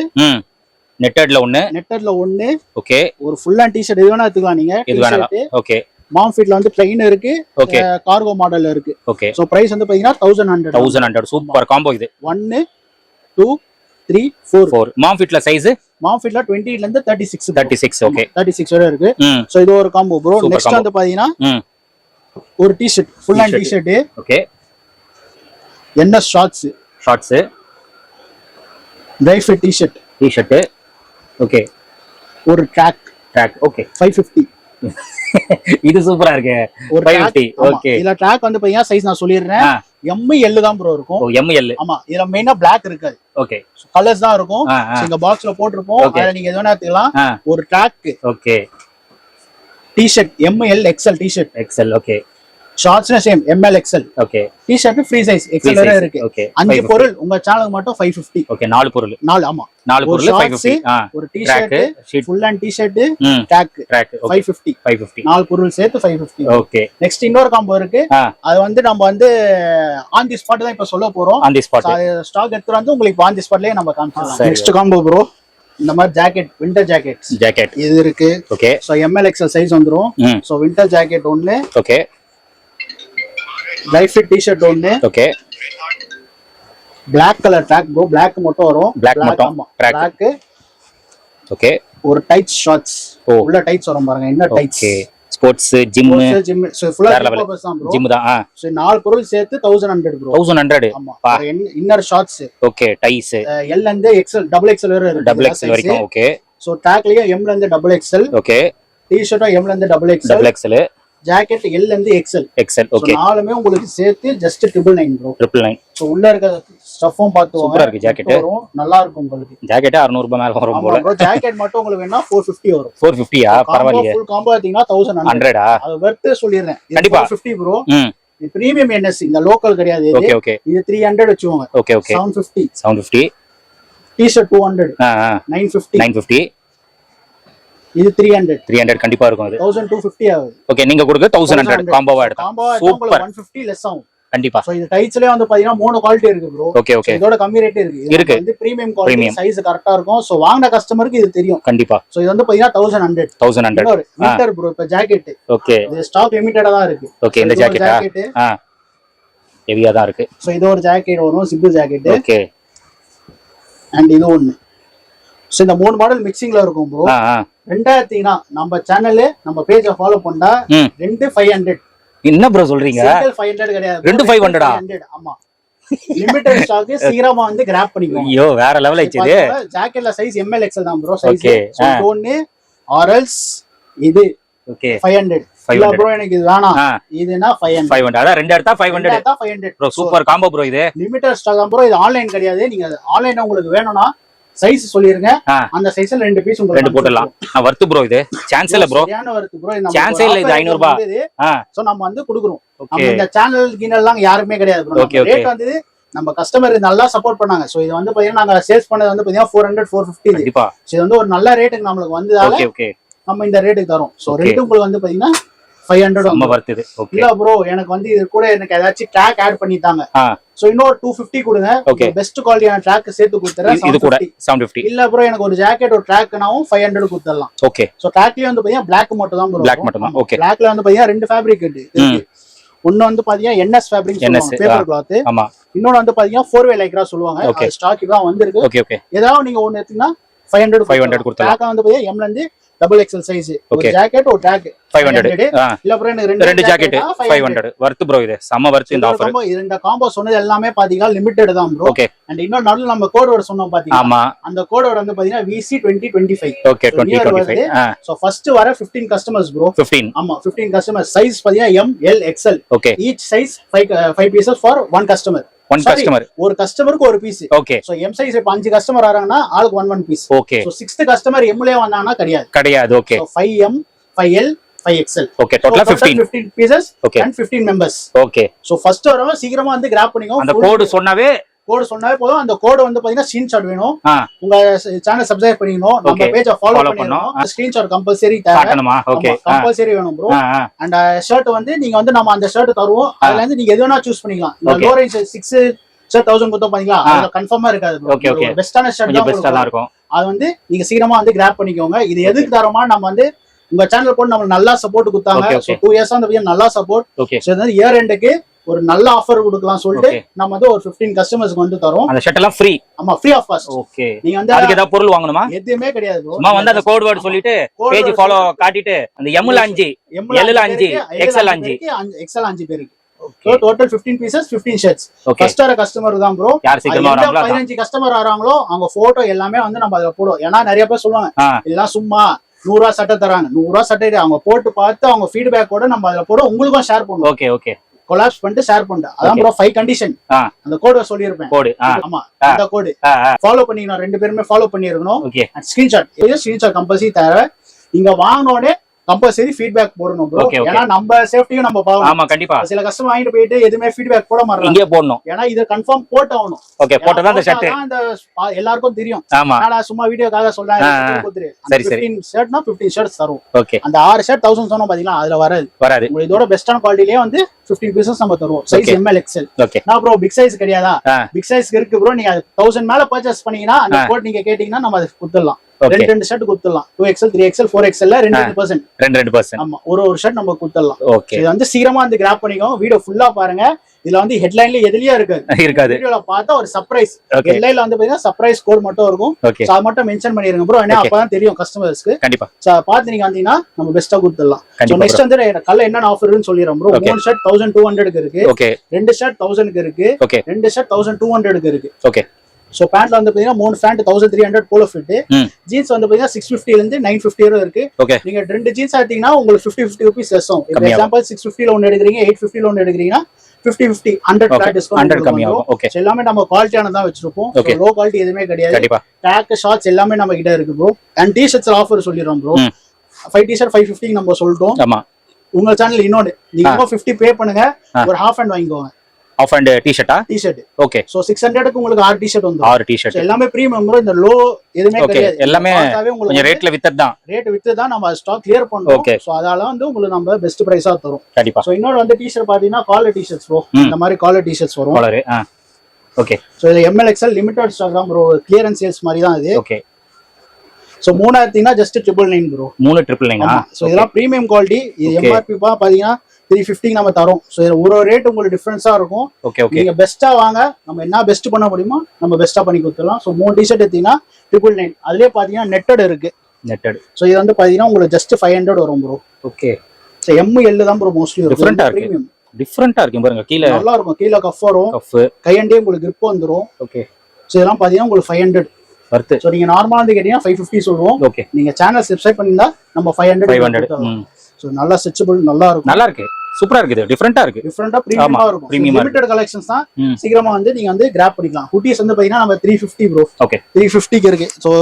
நெட்டட்ல ஒன்னு நெட்டட்ல ஒன்னு ஓகே ஒரு ஃபுல் அண்ட் டிஷர்ட் இது வேணா எடுத்துக்கலாம் நீங்க. இது வேணாம் ஓகே மாம்ஃபிட்ல வந்து பிளைன் இருக்கு. ஓகே கார்கோ மாடல்ல இருக்கு. ஓகே சோ பிரைஸ் வந்து பாத்தீங்கன்னா thousand hundred thousand hundred super combo இது. ஒன்னு two three four four mom ஃபிட்ல size மாம்ஃபிட்ல டுவெண்ட்டில இருந்து thirty six thirty six okay thirty six வரை இருக்கு. சோ இது ஒரு காம்போ ப்ரோ நெக்ஸ்ட். வந்து பாத்தீங்கன்னா ஒரு T-shirt full T-shirt. T-shirt okay என்ன shorts shorts dry fit T-shirt T-shirt okay ஒரு track track okay five fifty இது சூப்பரா இருக்கு. ஒரு ஃபைவ் ஃபிஃப்டி. ஓகே இதுல ட்ராக் வந்து பாத்தீங்கன்னா சைஸ் நான் சொல்லிடுறேன். ஆ. எம் எல் தான் ப்ரோ இருக்கும். ஓ எம்எல் ஆமா இதுல மெயினா பிளாக் இருக்காது. ஓகே கலர்ஸ் தான் இருக்கும். இங்க பாக்ஸ்ல போட்டிருப்போம். அதுல நீங்க எது வேணா எடுத்துக்கலாம். ஒரு track okay T-shirt M L XL T-shirt XL okay ஷார்ட்ஸ்ல same M L XL okay T-shirt free size XL வரை இருக்கு. ஓகே அஞ்சு பொருள் உங்க சேனலுக்கு மட்டும் ஃபைவ் ஃபிஃப்டி ஓகே நாலு பொருள். நாலு ஆமா. நாலு பொருள் ஃபைவ் shorts, ஃபிஃப்டி ஆ. ஒரு ட்ராக் டிஷர்ட் ஷீட் ஃபுல் அண்ட் டிஷர்ட் ம். Track track okay five fifty five fifty நாலு பொருள் சேர்த்து ஃபைவ் ஃபிஃப்டி ஓகே நெக்ஸ்ட் இன்னொரு காம்போ இருக்கு. அது வந்து நம்ம வந்து ஆன் தி ஸ்பாட் தான் இப்ப சொல்ல போறோம். ஆன் தி ஸ்பாட் ஸ்டாக் எடுத்துட்டு வந்து உங்களுக்கு ஆன் தி ஸ்பாட்லயே நம்ம காமிச்சிடலாம். சரி. நெக்ஸ்ட் காம்போ ப்ரோ இந்த மாதிரி ஜாக்கெட் விண்டர் ஜாக்கெட் ஜாக்கெட் இது இருக்கு. Okay so M L XL size வந்துரும். ஸோ விண்டர் ஜாக்கெட் ஒன்று ஓகே ட்ரை ஃபிட் டிஷர்ட் ஒன்று okay black colour track bro black மட்டும் வரும். Black மட்டும். பிளாக் ஓகே ஒரு டைட் ஷார்ட்ஸ் ஓ. உள்ள டைட்ஸ் வரும் பாருங்க. என்ன tights sports gym gym gym தான் ஸோ நாலு பொருள் சேர்த்து thousand hundred bro thousand hundred ஆமா. பா. Inner shorts okay size L இருந்து எக்ஸ்எல் டபுள் எக்ஸ்எல் வரை இருக்கு. டபுள் எக்ஸ்எல் வரைக்கும். ஓகே ஸோ ட்ராக்லயும் எம்ல இருந்து டபுள் எக்ஸ்எல் ஓகே டிஷர்ட்டும் எம்ல இருந்து double XL double XL jacket L இருந்து எக்ஸ்எல் எக்ஸ்எல் ஸோ ஓகே நாலுமே உங்களுக்கு சேர்த்து just triple nine bro triple nine so உள்ள இருக்க ஸ்டஃப்பும் பார்த்து ஆ இருக்கு jacket. வரும். நல்லா இருக்கும் உங்களுக்கு. ஜாக்கெட்டே அறுநூறுபா மேல வரும் போல. ப்ரோ ஜாக்கெட் மட்டும் உங்களுக்கு வேணா ஃபோர் ஃபிஃப்டி வரும். ஃபோர் ஃபிஃப்டியா பரவாயில்லையே. ஃபுல் காம்போ பார்த்தீங்கன்னா தௌசண்ட் ஹண்ட்ரட் அது வர்த்து சொல்லிடுறேன். கண்டிப்பா. ஃபிஃப்டி ப்ரோ இது பிரீமியம் என்எஸ் இந்த லோக்கல் கிடையாது ஓகே ஓகே இது த்ரீ ஹண்ட்ரட் வச்சுக்கோங்க. Okay okay seven fifty seven fifty T-shirt two hundred nine fifty nine fifty இது த்ரீ ஹண்ட்ரட் த்ரீ ஹண்ட்ரட் கண்டிப்பா இருக்கும் அது. தௌசண்ட் டூ ஃபிஃப்டி ஆகுது. ஓகே நீங்க கொடுக்க தௌசண்ட் ஹண்ட்ரட் காம்போவா எடுத்தா. Combo super one fifty less ஆகும். கண்டிப்பா. ஸோ இது டைட்ஸ்லயே வந்து பாத்தீங்கன்னா மூணு குவாலிட்டி இருக்கு ப்ரோ ஓகே ஓகே இதோட கம்மி ரேட் இருக்கு. இது இருக்கு. வந்து பிரீமியம் குவாலிட்டி. சைஸ் கரெக்டா இருக்கும். ஸோ வாங்கின கஸ்டமருக்கு இது தெரியும். கண்டிப்பா. ஸோ இது வந்து பாத்தீங்கன்னா தௌசண்ட் ஹண்ட்ரட் தௌசண்ட் ஹண்ட்ரட் இன்னொரு வின்டர் ப்ரோ இப்போ ஜாக்கெட் ஓகே இது ஸ்டாக் லிமிட்டடா தான் இருக்கு. ஓகே இந்த ஜாக்கெட் ஆ. ஹெவியா தான் இருக்கு. ஸோ இது ஒரு ஜாக்கெட் வரும் சிம்பிள் ஜாக்கெட் ஓகே அண்ட் இது ஒண்ணு. ஸோ இந்த மூணு மாடல் மிக்சிங்ல இருக்கும் ப்ரோ ரெண்டாயிரத்தினா நம்ம சேனல் நம்ம பேஜை ஃபாலோ பண்ணா ரெண்டு ஃபைவ் ஹண்ட்ரட் என்ன ப்ரோ சொல்றீங்க? ஃபைவ் ஹண்ட்ரட் கிடையாது. ரெண்டு 500 ஆ? ஆமா. லிமிட்டட் ஸ்டாக் [LAUGHS] சீக்கிரமா வந்து கிராப் பண்ணிக்கோங்க. ஐயோ வேற லெவல் ஆயிடுச்சு ஜாக்கெட்ல சைஸ் எம்எல் எக்ஸல் தான் ப்ரோ சைஸ். ஒன்னு ஆர்எல்ஸ் இது. Okay five hundred 500. இல்ல ப்ரோ எனக்கு இது வேணாம். இதுனா ஃபைவ் ஹண்ட்ரட் ஃபைவ் ஹண்ட்ரட் அதான் ரெண்டு எடுத்தா five hundred five hundred bro super combo bro இது. லிமிட்டட் ஸ்டாக் ப்ரோ இது ஆன்லைன் கிடையாது. நீங்க ஆன்லைன் உங்களுக்கு வேணும்னா சைஸ் சொல்லிருங்க. அந்த சைஸ்ல ரெண்டு பீஸ் உங்களுக்கு ரெண்டு போட்டுடலாம். நான் வர்த்து ப்ரோ இது. சான்ஸ் இல்ல ப்ரோ சரியான வருது ப்ரோ Chance இல்ல இது 500 ரூபாய். சோ நம்ம வந்து குடுக்குறோம். நம்ம இந்த சேனல் கீனல்லாம் யாருமே கிடையாது okay. ரேட் வந்து நம்ம கஸ்டமர் நல்லா சப்போர்ட் பண்ணாங்க. சோ இது வந்து பாத்தீங்கன்னா நாங்க சேல்ஸ் பண்ணது வந்து பாத்தீங்கன்னா ஃபோர் ஹண்ட்ரட் ஃபோர் ஃபிஃப்டி இது. வந்து ஒரு நல்ல ரேட்டுக்கு நம்மளுக்கு வந்ததால ஓகே ஓகே நம்ம இந்த ரேட்டுக்கு தரோம். So Okay. ரெண்டு உங்களுக்கு வந்து பாத்தீங்கன்னா ஃபைவ் ஹண்ட்ரட் நம்ம ஓகே இல்ல ப்ரோ எனக்கு வந்து இது கூட எனக்கு ஏதாச்சும் ட்ராக் ஆட் பண்ணிட்டாங்க சோ இன்னொரு டூ ஃபிஃப்டி கொடுங்க. Okay. பெஸ்ட் குவாலிட்டியான ட்ராக் சேர்த்து கொடுத்துறேன் இது கூட 750. செவன் ஃபிஃப்டி இல்ல ப்ரோ எனக்கு ஒரு ஜாக்கெட் ஒரு ட்ராக்னாவும் ஃபைவ் ஹண்ட்ரட் கொடுத்துடலாம். ஓகே சோ ட்ராக்லயே வந்து பாத்தீங்கன்னா பிளாக் மட்டும் தான் Black மட்டும் தான், okay. பிளாக்ல வந்து பாத்தீங்கன்னா ரெண்டு ஃபேப்ரிக் இருக்கு. ஒன்னு வந்து பாத்தீங்கன்னா என்எஸ் ஃபேப்ரிக் பேப்பர் கிளாத் ஆமா. இன்னொன்னு வந்து பாத்தீங்கன்னா ஃபோர் வே லைக்ரா சொல்லுவாங்க. ஸ்டாக் தான் வந்திருக்கு. ஓகே ஓகே ஏதாவது நீங்க ஒன்னு எடுத்தீங்கன்னா ஃபைவ் ஹண்ட்ரட் 500 கொடுத்துடலாம். ட்ராக் வந்து பாத்தீங்கன்னா எம்ல இருந்து double XL size Okay. Jacket ஒரு ஹண்ட்ரட் ஆ. இல்ல ப்ரோ எனக்கு ரெண்டு ரெண்டு jacket five hundred worth bro இது. செம்ம வர்த்து இந்த ஆஃபர் காம்போ இந்த காம்போ சொன்னது எல்லாமே பாத்தீங்கன்னா லிமிட்டட் தான் ப்ரோ ஓகே அண்ட் இன்னொரு நடுவில் நம்ம கோட் வேர்டு சொன்னோம் பாத்தீங்கன்னா ஆமா. அந்த கோட் வேர்டு வந்து பாத்தீங்கன்னா twenty five okay twenty near twenty five ஆ. ஸோ ஃபர்ஸ்ட் வர ஃபிஃப்டீன் கஸ்டமர்ஸ் ப்ரோ ஃபிஃப்டீன் ஆமா ஃபிஃப்டீன் கஸ்டமர் சைஸ் பாத்தீங்கன்னா M L XL okay each size five five pieces for one customer one customer ஒரு கஸ்டமருக்கு ஒரு piece okay so M size இப்போ அஞ்சு customer வராங்கன்னா ஆளுக்கு one one piece okay so sixth customer எம்லேயே வந்தாங்கன்னா கிடையாது. கிடையாது okay five M five L five XL okay டோட்டலா 15 fifteen pieces Okay. And fifteen members okay so first வரவங்க சீக்கிரமா வந்து கிராப் பண்ணிக்கோ அந்த கோடு சொன்னாவே கோடு சொன்னாவே போதும். அந்த கோடு வந்து பாத்தீங்கன்னா ஸ்கிரீன்ஷாட் வேணும். உங்க சேனல் சப்ஸ்கிரைப் பண்ணிக்கணும். நம்ம. பேஜை ஃபாலோ பண்ணணும். ஸ்கிரீன்ஷாட் கம்பல்சரி ஓகே கம்பல்சரி வேணும் ப்ரோ அண்ட் ஷர்ட் வந்து நீங்க வந்து நம்ம அந்த ஷர்ட் தருவோம். அதுல இருந்து நீங்க எது வேணா சூஸ் பண்ணிக்கலாம். இந்த. Low range six shirt thousand கொடுத்தோம் பாத்தீங்களா. அதுல கன்ஃபார்மா இருக்காது okay. ஒரு பெஸ்டான ஷர்ட் தான் பெஸ்டா தான் இருக்கும். அது வந்து நீங்க சீக்கிரமா வந்து கிராப் பண்ணிக்கோங்க. இது எதுக்கு தரோமா நம்ம வந்து உங்க சேனல் போட்டு நம்ம நல்லா சப்போர்ட் கொடுத்தாங்க. டூ இயர்ஸ் அந்த நல்லா சப்போர்ட் ஓகே இயர் எண்டுக்கு ஒரு நல்ல ஆஃபர் கொடுக்கலாம் சொல்லிட்டு. நம்ம வந்து ஒரு 15 கஸ்டமர்ஸ்க்கு வந்து தரோம். அந்த ஷர்ட் எல்லாம் ஃப்ரீ ஆமா ஃப்ரீ ஆஃப் காஸ்ட் ஓகே நீங்க வந்து அதுக்கு ஏதாவது பொருள் வாங்கணுமா? எதுவுமே கிடையாது. சும்மா வந்து அந்த கோட் வேர்டு சொல்லிட்டு பேஜ் ஃபாலோ காட்டிட்டு அந்த எம்ல அஞ்சு எம்ல L ல அஞ்சு L அஞ்சு. எக்ஸ்எல் அஞ்சு பேருக்கு. டோட்டல் 15 பீசஸ் 15 ஷர்ட்ஸ் ஃபர்ஸ்ட் வர கஸ்டமர் தான் ப்ரோ. பதினஞ்சு கஸ்டமர் வராங்களோ அவங்க போட்டோ எல்லாமே வந்து நம்ம அதுல போடுவோம். ஏன்னா நிறைய பேர் சொல்லுவாங்க. இதெல்லாம் சும்மா நூறு ரூபா சட்டை தராங்க. நூறு ரூபா சட்டை அவங்க போட்டு பார்த்து அவங்க ஃபீட்பேக்கோட நம்ம அதுல போட உங்களுக்கும் ஷேர் பண்ணுவோம். ஓகே ஓகே கொலாப்ஸ் பண்ணிட்டு ஷேர் பண்ணிட்டு அதான். Bro five condition. அந்த கோட சொல்லியிருப்பேன். கோடு ஆமா. அந்த கோடு ஃபாலோ பண்ணிக்கணும். ரெண்டு பேருமே ஃபாலோ பண்ணிருக்கணும் ஸ்கிரீன்ஷாட் இது ஸ்கிரீன்ஷாட் கம்பல்சரி தேவை இங்க வாங்கினோடனே கம்பல்சரி ஃபீட்பேக் போடணும் ப்ரோ. ஏன்னா நம்ம சேஃப்டியும் நம்ம பார்க்கணும் ஆமா கண்டிப்பா. சில கஸ்டமர் வாங்கிட்டு போயிட்டு எதுவுமே ஃபீட்பேக் போட மாட்டாங்க இங்கே போடணும். ஏன்னா இது கன்ஃபார்ம் போட்டு ஆகணும் ஓகே போட்டதான் அந்த ஷர்ட் அந்த எல்லாருக்கும் தெரியும். ஆமா. ஆனா சும்மா வீடியோக்காக. சொல்றேன் சரி, சரி. ஷர்ட்னா 15 ஷர்ட்ஸ் தரும் ஓகே அந்த ஆறு ஷர்ட் தௌசண்ட் சொன்னோம் பாத்தீங்களா அதுல வராது. வராது. உங்களுக்கு இதோட பெஸ்டான குவாலிட்டிலேயே வந்து 15 பீசஸ் நம்ம தருவோம். Size. M L XL okay நான் ப்ரோ பிக் சைஸ் கிடையாதா. பிக் சைஸ் இருக்கு ப்ரோ நீங்க தௌசண்ட் மேல பர்ச்சேஸ் பண்ணீங்கன்னா அந்த. கோட் நீங்க கேட்டீங்கன்னா நம்ம அதை கொடுத்துடலாம். ரெண்டு ரெண்டு ஷர்ட் கொடுத்துடலாம். Two XL three XL four XL ரெண்டு. ரெண்டு பர்சன்ட் ரெண்டு ரெண்டு பர்சன்ட் ஆமா ஒரு ஒரு ஷர்ட் நம்ம கொடுத்துடலாம். ஓகே இது வந்து சீக்கிரமா வந்து கிராப் பண்ணிக்கோங்க. வீடியோ ஃபுல்லா பாருங்க. இதுல வந்து ஹெட்லைன்ல எதுலயே [LAUGHS] இருக்காது. இருக்காது வீடியோல பார்த்தா ஒரு சர்ப்ரைஸ் ஹெட்லைன்ல வந்து பாத்தீங்கன்னா சர்ப்ரைஸ் கோட் மட்டும் இருக்கும். அதை மட்டும் மென்ஷன் பண்ணிருங்க ப்ரோ ஏன்னா. அப்பதான் தெரியும் கஸ்டமர்ஸ்க்கு கண்டிப்பா. சோ பார்த்து நீங்க வந்தீங்கன்னா நம்ம பெஸ்டா கொடுத்துடலாம். நெக்ஸ்ட் வந்து கல்ல என்னென்ன ஆஃபர்னு சொல்லிடுறோம் ப்ரோ. மூணு ஷர்ட் தௌசண்ட் டூ ஹண்ட்ரட்க்கு இருக்கு. ரெண்டு ஷர்ட் தௌசண்ட்க்கு இருக்கு. ரெண்டு ஷர்ட் தௌசண்ட் டூ ஹண்ட்ரட்க்கு இருக்கு. ஓகே ஸோ பேண்ட்ல வந்து பாத்தீங்கன்னா மூணு பேண்ட் தௌசண்ட் த்ரீ ஹண்ட்ரட் போல ஃபிட். ஜீன்ஸ் வந்து பாத்தீங்கன்னா சிக்ஸ் ஃபிஃப்டில இருந்து நைன் ஃபிஃப்டி வரை இருக்கு. நீங்க ரெண்டு ஜீன்ஸ் எடுத்தீங்கன்னா உங்களுக்கு ஃபிஃப்டி ஃபிஃப்டி ருபீஸ் லெஸ் ஆகும். கம்மியாகும். எக்ஸாம்பிள் சிக்ஸ் ஃபிஃப்டில ஒன்று எடுக்கிறீங்க எயிட் ஃபிஃப்டில ஒன்று எடுக்கிறீங்கன்னா ஃபிஃப்டி ஃபிஃப்டி ஹண்ட்ரட் ஹண்ட்ரட் கம்மியாகும். ஓகே எல்லாமே நம்ம குவாலிட்டியான தான் வச்சிருப்போம். லோ குவாலிட்டி எதுவுமே கிடையாது. டேக் ஷார்ட்ஸ் எல்லாமே நம்ம கிட்ட இருக்கு ப்ரோ அண்ட் டிஷர்ட்ஸ் ஆஃபர் சொல்லிடுறோம் bro. Five t-shirt five fifty நம்ம சொல்லிட்டோம். உங்க சேனல் இன்னொன்று நீங்க. ஃபிஃப்டி பே பண்ணுங்க. ஒரு ஹாஃப் ஹேண்ட் வாங்கிக்கோங்க. ஆஃப் அண்ட் டிஷர்ட்டா டிஷர்ட் ஓகே ஸோ சிக்ஸ் ஹண்ட்ரடுக்கு உங்களுக்கு ஆறு டிஷர்ட் வந்துடும் ஆறு So, டிஷர்ட் எல்லாமே ப்ரீமியம் ப்ரோ இந்த லோ எதுவுமே ஓகே எல்லாமே கொஞ்சம் ரேட்ல வித்தது தான். ரேட் வித்து தான் நம்ம ஸ்டாக் கிளியர் பண்றோம். Okay. ஸோ அதால வந்து உங்களுக்கு நம்ம பெஸ்ட் பிரைஸா தரும். கண்டிப்பா. ஸோ இன்னொரு வந்து டிஷர்ட் பாத்தீங்கன்னா காலர் டிஷர்ட்ஸ் ப்ரோ ம். இந்த மாதிரி காலர் டிஷர்ட்ஸ் வரும். கலரு ஓகே ஸோ இது M L XL limited stock தான் ப்ரோ கிளியரன்ஸ் சேல்ஸ் மாதிரி தான் இது. ஓகே ஸோ மூணாயிரத்தினா ஜஸ்ட் ட்ரிபிள் நைன் ப்ரோ மூணு ட்ரிபிள் நைனா ஸோ இதெல்லாம் ப்ரீமியம் குவாலிட்டி இது. எம்ஆர்பி பாத்தீங்கன்னா த்ரீ ஃபிஃப்டி நம்ம தரோம். ஸோ ஒரு ரேட் உங்களுக்கு டிஃப்ரென்ஸா இருக்கும். ஓகே ஓகே நீங்க பெஸ்ட்டா வாங்க. நம்ம என்ன பெஸ்ட் பண்ண முடியுமோ நம்ம பெஸ்ட்டா பண்ணி கொடுத்துடலாம். ஸோ மூணு டிஷர்ட் எடுத்தீங்கன்னா ட்ரிபிள் நைன் அதுலேயே பாத்தீங்கன்னா நெட்டட் இருக்கு. நெட்டட் ஸோ இது வந்து பாத்தீங்கன்னா உங்களுக்கு ஜஸ்ட் ஃபைவ் ஹண்ட்ரட் வரும் bro okay so M L தான் ப்ரோ மோஸ்ட்லி ஆ இருக்கு. டிஃப்ரெண்டா இருக்கு பாருங்க கீழே. நல்லா இருக்கும் கீழே கஃப் வரும். கஃப் கையண்டே உங்களுக்கு grip வந்துரும். ஓகே ஸோ இதெல்லாம் பாத்தீங்கன்னா உங்களுக்கு ஃபைவ் ஹண்ட்ரட் வர்த்து ஸோ நீங்க நார்மலா வந்து கேட்டீங்கன்னா ஃபைவ் ஃபிஃப்டி சொல்லுவோம். ஓகே நீங்க சேனல் சப்ஸ்கிரைப் பண்ணியிருந்தா நம்ம five five hundred hundred so நல்லா ஸ்ட்ரெச்சபிள் நல்லா இருக்கும் நல்லா இருக்கு சூப்பரா இருக்குது. டிஃப்ரெண்டா இருக்கு. டிஃப்ரெண்டா ப்ரீமியமா இருக்கும். Premium ஆ லிமிடெட் கலெக்ஷன்ஸ் தான். சீக்கிரமா வந்து நீங்க வந்து கிராப் பண்ணிக்கலாம். குட்டீஸ் வந்து பாத்தீங்கன்னா நம்ம three fifty bro okay three ஃபிஃப்டிக்கு இருக்கு. ஸோ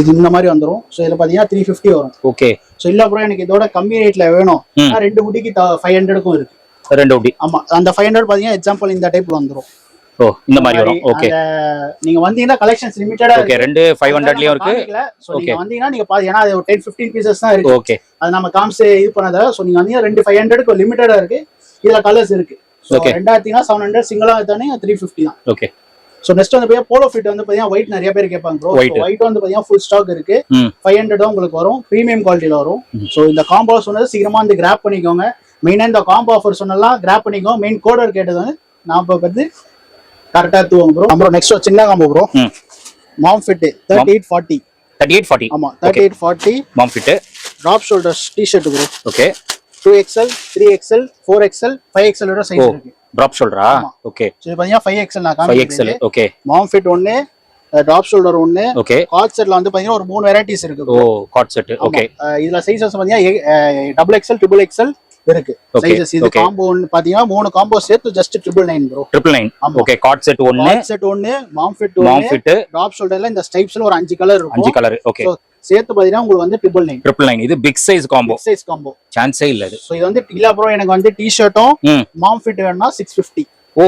இது இந்த மாதிரி வந்துரும். ஸோ இதுல பாத்தீங்கன்னா த்ரீ ஃபிஃப்டி வரும். ஓகே ஸோ இல்ல ப்ரோ எனக்கு இதோட கம்மி ரேட்ல வேணும். ரெண்டு குட்டிக்கு ஃபைவ் ஹண்ட்ரடுக்கும் இருக்கு. ரெண்டு ஒட்டி ஆமா. அந்த ஃபைவ் ஹண்ட்ரட் பாத்தீங்கன்னா எக்ஸாம்பிள் இந்த டைப்ல வந்துரும். ஓ இந்த மாதிரி வரும். ஓகே நீங்க வந்தீங்கன்னா கலெக்ஷன்ஸ் லிமிட்டடா ஓகே ரெண்டு ஃபைவ் ஹண்ட்ரட்லயும் இருக்கு. ஸோ நீங்க. வந்தீங்கன்னா நீங்க பாதி ஏன்னா அது ஒரு டென் ஃபிஃப்டீன் பீசஸ் தான் இருக்கு. ஓகே அது நம்ம காமிச்சு இது பண்ணத ஸோ நீங்க வந்தீங்கன்னா ரெண்டு ஃபைவ் ஹண்ட்ரட்க்கு லிமிட்டடா இருக்கு. இதுல கலர்ஸ் இருக்கு. Okay. ரெண்டாயிரத்தினா செவன் ஹண்ட்ரட் சிங்கிளா தானே த்ரீ ஃபிஃப்டி தான். ஓகே ஸோ நெக்ஸ்ட் வந்து பார்த்தீங்கன்னா போலோ ஃபிட் வந்து பார்த்தீங்கன்னா ஒயிட் நிறைய பேர் கேட்பாங்க ப்ரோ. ஒயிட் வந்து பார்த்தீங்கன்னா ஃபுல் ஸ்டாக் இருக்கு. ஃபைவ் ஹண்ட்ரட் தான் உங்களுக்கு வரும். ப்ரீமியம் குவாலிட்டியில் வரும். ஸோ இந்த காம்போ சொன்னது சீக்கிரமா வந்து கிராப் பண்ணிக்கோங்க. மெயினாக இந்த காம்போ ஆஃபர் சொன்னலாம் கிராப் பண்ணிக்கோ மெயின் கோடர் கேட்டது வந்து நாற்பது பத்து கரெக்டாக தூவோம் ப்ரோ அப்புறம் நெக்ஸ்ட் ஒரு சின்ன combo bro mom fit thirty eight forty thirty eight forty ஆமா thirty eight forty mom fit drop shoulders t-shirt bro okay two XL three XL four XL five XL ஓ சைஸ் இருக்கு. Drop ஷோல்டரா. Okay so இது பார்த்தீங்கன்னா five XL நான் five XL okay mom fit ஒன்று drop shoulder ஒன்று okay cord செட்ல வந்து பார்த்தீங்கன்னா ஒரு மூணு வெரைட்டிஸ் இருக்கு ஓ. Cord set. ஓகே இதுல சைஸஸ் பாத்தீங்கன்னா டபுள் எக்ஸ்எல் ட்ரிபிள் எக்ஸ்எல் இருக்கு. சைஸஸ் இது. காம்போ ஒன்று பாத்தீங்கன்னா மூணு காம்போ சேர்த்து just triple nine bro triple nine. Okay cord set ஒன்னு செட் ஒன்று மாம் ஃபிட் மாம் ஒன்று ஃபிட்டு ட்ராப் ஷோல்டர்ல இந்த ஸ்டைப்ஸ்ல ஒரு அஞ்சு கலர் அஞ்சு இருக்கும் கலர் ஓகே சேர்த்து பாத்தீங்கன்னா உங்களுக்கு வந்து ட்ரிபிள் நைன் ட்ரிபிள் நைன் இது big size combo size combo சான்ஸே இல்ல இது இது வந்து இல்ல ப்ரோ எனக்கு வந்து டி ஷர்ட்டும். மாம் ஃபிட் வேணும்னா சிக்ஸ் ஃபிஃப்டி ஓ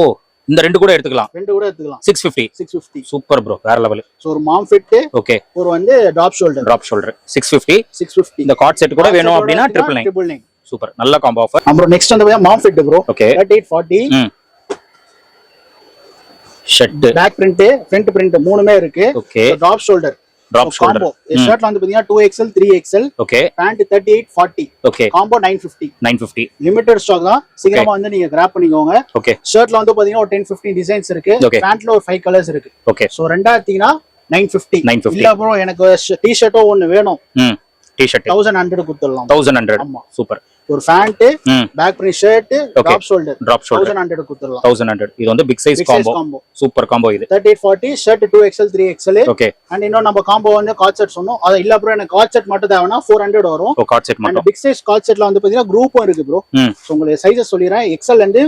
இந்த ரெண்டு கூட எடுத்துக்கலாம். ரெண்டு கூட எடுத்துக்கலாம். Six fifty six fifty super bro வேற லெவல் ஸோ ஒரு மாம் ஃபிட் ஓகே ஒரு வந்து top shoulder drop shoulder six fifty six fifty இந்த கார்ட் செட் கூட வேணும் அப்படின்னா triple nine triple nine super. நல்ல காம்போ ஆஃபர் அப்புறம் நெக்ஸ்ட் வந்து mom fit bro okay thirty eight forty shirt back print front print மூணுமே இருக்கு. Okay top shoulder drop shoulder ஷர்ட்ல வந்து பாத்தீங்கன்னா two XL three XL okay pant thirty eight forty okay combo nine fifty nine fifty limited stock தான். சீக்கிரமா வந்து நீங்க graph பண்ணிக்கோங்க. Okay ஷர்ட்ல வந்து பாத்தீங்கன்னா ஒரு டென் ஃபிஃப்டின் டிசைன்ஸ் இருக்கு. பேண்ட்ல ஒரு ஃபைவ் கலர்ஸ் இருக்கு. ஓகே சோ ரெண்டாயிரத்தீங்கன்னா நைன் ஃபிஃப்டி 950. இல்ல ப்ரோ எனக்கு டி ஷர்ட்டோ ஒன்னு வேணும். ம். டி ஷர்ட் தௌசண்ட் ஹண்ட்ரட் கொடுத்துடலாம். தௌசண்ட் ஹண்ட்ரட் ஆமா. சூப்பர். ஒரு பேண்ட் ம். Back print shirt. Top shoulder drop shoulder thousand hundred கொடுத்துடலாம். தௌசண்ட் ஹண்ட்ரட் இது வந்து big size combo super combo இது. Thirty eight forty shirt two XL three XL okay and இன்னும் நம்ம காம்போ வந்து கால் செட் சொன்னோம். அது இல்ல ப்ரோ எனக்கு கால் செட் மட்டும் ஃபோர் ஹண்ட்ரட் வரும். ஓ கார்ட் செட் அண்ட் மட்டும். பிக் சைஸ் கால் செட்ல வந்து பாத்தீங்கன்னா குரூப்பும் இருக்கு ப்ரோ ஸோ உங்களுக்கு சைஸஸ் சொல்லிடுறேன். எக்ஸ்எல் வந்து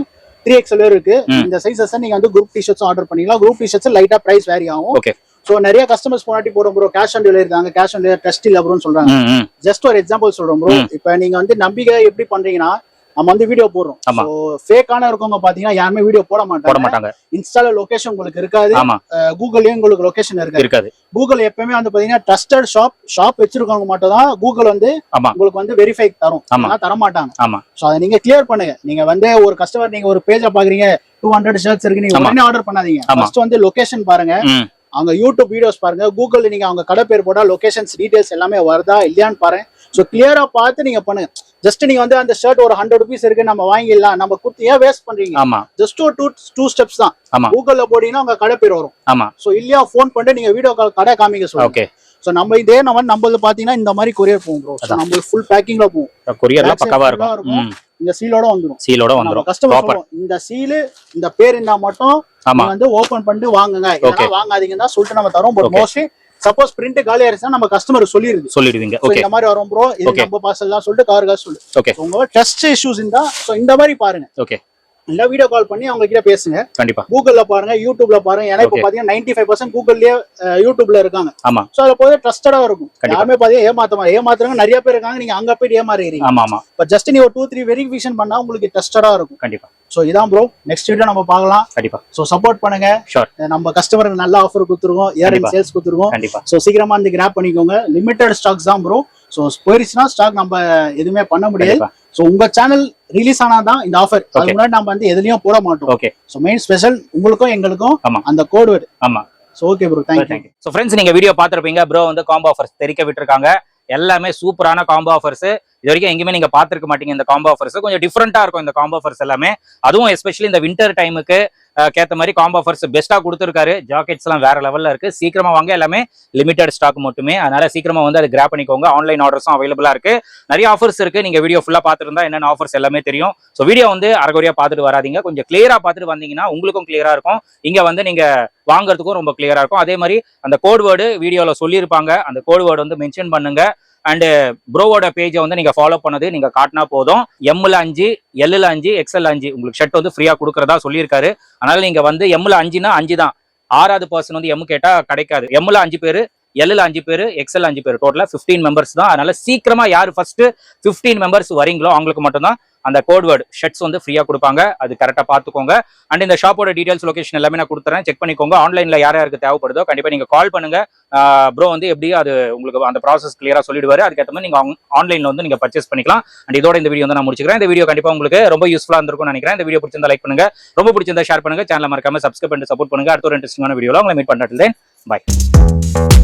த்ரீ எக்ஸ்எல் இருக்கு. இந்த சைஸஸ் நீங்க வந்து குரூப் டிஷர்ட்ஸ் ஆர்டர் பண்ணிக்கலாம். குரூப் டிஷர்ட்ஸ் லைட்டா பிரைஸ் வேரி ஆகும். ஓகே ஸோ நிறைய கஸ்டமர்ஸ் போனாட்டி போறோம் ப்ரோ கேஷ் ஆன் டெலிவரி தாங்க கேஷ் ஆன் டெலிவரி டெஸ்ட் இல்ல ப்ரோன்னு சொல்றாங்க. ஜஸ்ட் ஒரு எக்ஸாம்பிள் சொல்றோம் ப்ரோ. இப்போ நீங்க வந்து நம்பிக்கை எப்படி பண்றீங்கன்னா நம்ம வந்து வீடியோ போடுறோம். ஸோ ஃபேக்கான இருக்கவங்க பாத்தீங்கன்னா யாருமே வீடியோ போட மாட்டாங்க. மாட்டாங்க. இன்ஸ்டால லொகேஷன் உங்களுக்கு இருக்காது. கூகுள்லயும் உங்களுக்கு லொகேஷன் இருக்காது. கூகுள் எப்பவுமே வந்து பாத்தீங்கன்னா ட்ரஸ்டட் ஷாப் ஷாப் வச்சிருக்கவங்க மட்டும் தான் கூகுள் வந்து உங்களுக்கு வந்து வெரிஃபை தரும். தர மாட்டாங்க ஆமா. ஸோ அதை நீங்க கிளியர் பண்ணுங்க. நீங்க வந்து ஒரு கஸ்டமர் நீங்க ஒரு பேஜ பாக்குறீங்க டூ ஹண்ட்ரட் ஷர்ட்ஸ் இருக்கு நீங்க. உடனே ஆர்டர் பண்ணாதீங்க. ஃபர்ஸ்ட் வந்து லொகேஷன் பாருங்க. அவங்க யூடியூப் வீடியோஸ் பாருங்க. கூகுள்ல நீங்க அவங்க கடை பேர் போட்டா லொகேஷன்ஸ் டீடைல்ஸ் எல்லாமே வருதா இல்லையான்னு பாருங்க. ஸோ கிளியரா பார்த்து நீங்க பண்ணுங்க. ஜஸ்ட் நீங்க வந்து அந்த ஷர்ட் ஒரு ஹண்ட்ரட் ருபீஸ் இருக்கு நம்ம வாங்கிடலாம். நம்ம கொடுத்து ஏன் வேஸ்ட் பண்றீங்க? ஆமா. ஜஸ்ட் ஒரு டூ டூ ஸ்டெப்ஸ் தான். ஆமா. கூகுள்ல போட்டீங்கன்னா உங்க கடை பேர் வரும். ஆமா. ஸோ இல்லையா ஃபோன் பண்ணிட்டு நீங்க வீடியோ கால் கடை காமிக்க சொல்லுங்க. ஓகே ஸோ நம்ம இதே நம்ம நம்மளது பாத்தீங்கன்னா இந்த மாதிரி கொரியர் போகும் ப்ரோ. நம்மளுக்கு ஃபுல் பேக்கிங்ல போகும். கொரியர்லாம் Back side பக்காவா full ஆ இருக்கும். இந்த சீலோட வந்துடும் சீலோட நம்ம வந்துரும். கஸ்டமர் இந்த சீலு இந்த பேர் இருந்தா மட்டும் வந்து ஓபன் பண்ணிட்டு வாங்குங்க. இல்லைன்னா வாங்காதீங்கன்னு சொல்லிட்டு நம்ம தரோம். பட். மோஸ்ட்லி சப்போஸ் பிரிண்ட் காலி ஆயிருச்சுன்னா நம்ம கஸ்டமர் சொல்லிருது சொல்லிடுவீங்க. ஓகே இந்த மாதிரி வரும் ப்ரோ இது. நம்ம பார்சல் தான் சொல்லிட்டு கார் காசு சொல்லு ஓகே உங்க டெஸ்ட் இஷ்யூஸ் இருந்தா சோ இந்த மாதிரி பாருங்க. ஓகே இல்ல வீடியோ கால் பண்ணி அவங்க கிட்ட பேசுங்க. கண்டிப்பா. கூகுள்ல பாருங்க யூடியூப்ல பாருங்க. ஏன்னா இப்போ. பாத்தீங்கன்னா நைன்டி ஃபைவ் பர்சன்ட் கூகுள்லயே யூடியூப்ல இருக்காங்க. ஆமா. சோ அதுல போய் ட்ரஸ்டடா இருக்கும். யாருமே பாத்தீங்கன்னா ஏமாத்த ஏமாத்துறவங்க நிறைய பேர் இருக்காங்க. நீங்க அங்க போயிட்டு ஏமாறுறீங்க ஆமா ஆமா. இப்போ ஜஸ்ட் நீ ஒரு டூ த்ரீ வெரிஃபிகேஷன் பண்ணா உங்களுக்கு ட்ரஸ்டடா இருக்கும். கண்டிப்பா. ஸோ இதான் ப்ரோ நெக்ஸ்ட் வீடியோ நம்ம பார்க்கலாம். கண்டிப்பா. ஸோ சப்போர்ட் பண்ணுங்க. நம்ம கஸ்டமருக்கு நல்ல ஆஃபர் கொடுத்துருவோம் இயர் கண்டிப்பா. சேல்ஸ் கொடுத்துருவோம் கண்டிப்பா. ஸோ சீக்கிரமா வந்து கிராப் பண்ணிக்கோங்க. லிமிட்டட் ஸ்டாக்ஸ் தான் ப்ரோ ஸோ போயிருச்சுன்னா ஸ்டாக் நம்ம எதுவுமே பண்ண முடியாது. ஸோ உங்க சேனல் ரிலீஸ் ஆனாதான் இந்த ஆஃபர். அதுக்கு முன்னாடி நம்ம வந்து எதுலயும் போட மாட்டோம். ஓகே ஸோ மெயின் ஸ்பெஷல் உங்களுக்கும் எங்களுக்கும் ஆமா. அந்த கோட் வேர்டு ஆமா. So okay bro thank you so friends நீங்க வீடியோ பார்த்துருப்பீங்க. ப்ரோ வந்து காம்போ ஆஃபர்ஸ் தெரிக்க விட்டுருக்காங்க. எல்லாமே சூப்பரான காம்போ ஆஃபர்ஸ் இது வரைக்கும் எங்கேயுமே நீங்க பார்த்துருக்க மாட்டீங்க இந்த காம்போ ஆஃபர்ஸ் கொஞ்சம் டிஃப்ரெண்டா இருக்கும் இந்த காம்போ ஆஃபர்ஸ் எல்லாமே. அதுவும் எஸ்பெஷலி இந்த வின்டர் டைமுக்கு கேத்த மாதிரி காம்போ ஆஃபர்ஸ் பெஸ்ட்டாக கொடுத்துருக்காரு. ஜாக்கெட்ஸ் எல்லாம் வேற லெவலில் இருக்கு. சீக்கிரமா வாங்க. எல்லாமே லிமிடெட் ஸ்டாக் மட்டுமே. அதனால சீக்கிரமா வந்து அதை கிராப் பண்ணிக்கோங்க. ஆன்லைன் ஆர்டர்ஸும் அவைலபிளா இருக்கு. நிறைய ஆஃபர்ஸ் இருக்கு. நீங்க வீடியோ ஃபுல்லா பார்த்துருந்தா என்னென்ன ஆஃபர்ஸ் எல்லாமே தெரியும். ஸோ வீடியோ வந்து அரைகுறையா பார்த்துட்டு வராதிங்க. கொஞ்சம் கிளியரா பார்த்துட்டு வந்தீங்கன்னா உங்களுக்கும் கிளியரா இருக்கும். இங்க வந்து நீங்க வாங்குறதுக்கும் ரொம்ப கிளியரா இருக்கும். அதே மாதிரி அந்த கோட் வேர்டு வீடியோல சொல்லியிருப்பாங்க. அந்த கோட் வேர்டு வந்து மென்ஷன் பண்ணுங்க. அண்டு ப்ரோவோட பேஜை வந்து நீங்க ஃபாலோ பண்ணது நீங்க காட்டினா போதும். எம்ல அஞ்சு எல்லுல அஞ்சு எக்ஸ்எல் அஞ்சு. உங்களுக்கு ஷர்ட் வந்து ஃப்ரீயா கொடுக்கறதா சொல்லியிருக்காரு. அதனால நீங்க வந்து எம்ல அஞ்சுனா அஞ்சு தான் ஆறாவது பர்சன் வந்து எம் கேட்டா கிடைக்காது. எம்ல அஞ்சு பேரு எல்லில் அஞ்சு பேரு எக்ஸ்எல் அஞ்சு பேர். டோட்டலா 15 மெம்பர்ஸ் தான். அதனால சீக்கிரமா யார் ஃபர்ஸ்ட் 15 மெம்பர்ஸ் வரீங்களோ அவங்களுக்கு மட்டும்தான் அந்த கோட் வேர்டு ஷர்ட்ஸ் வந்து ஃப்ரீயா கொடுப்பாங்க. அது கரெக்டாக பார்த்துக்கோங்க. அண்ட் இந்த ஷாப்போட டீடைல்ஸ் லொகேஷன் எல்லாமே நான் கொடுத்துறேன். செக் பண்ணிக்கோங்க. ஆன்லைன்ல யார் யாருக்கு தேவைப்படுதோ கண்டிப்பாக நீங்கள் கால் பண்ணுங்க. ப்ரோ வந்து எப்படி அது உங்களுக்கு அந்த ப்ராசஸ் கிளியராக சொல்லிடுவார். அதுக்கேற்ற மாதிரி நீங்கள் ஆன்லைன்ல வந்து நீங்கள் பர்ச்சேஸ் பண்ணிக்கலாம். அண்ட் இதோட இந்த வீடியோ வந்து நான் முடிச்சுக்கிறேன். இந்த வீடியோ கண்டிப்பாக உங்களுக்கு ரொம்ப யூஸ்ஃபுல்லாக இருந்திருக்கும் நினைக்கிறேன். இந்த வீடியோ பிடிச்சிருந்தா லைக் பண்ணுங்க. ரொம்ப பிடிச்சிருந்தா ஷேர் பண்ணுங்க. சேனல் மறக்காம சப்ஸ்கிரைப் பண்ணி சப்போர்ட் பண்ணுங்க. அடுத்த ஒரு இன்ட்ரெஸ்டிங்கான வீடியோவில் உங்களை மீட் பண்ணுறேன் பாய்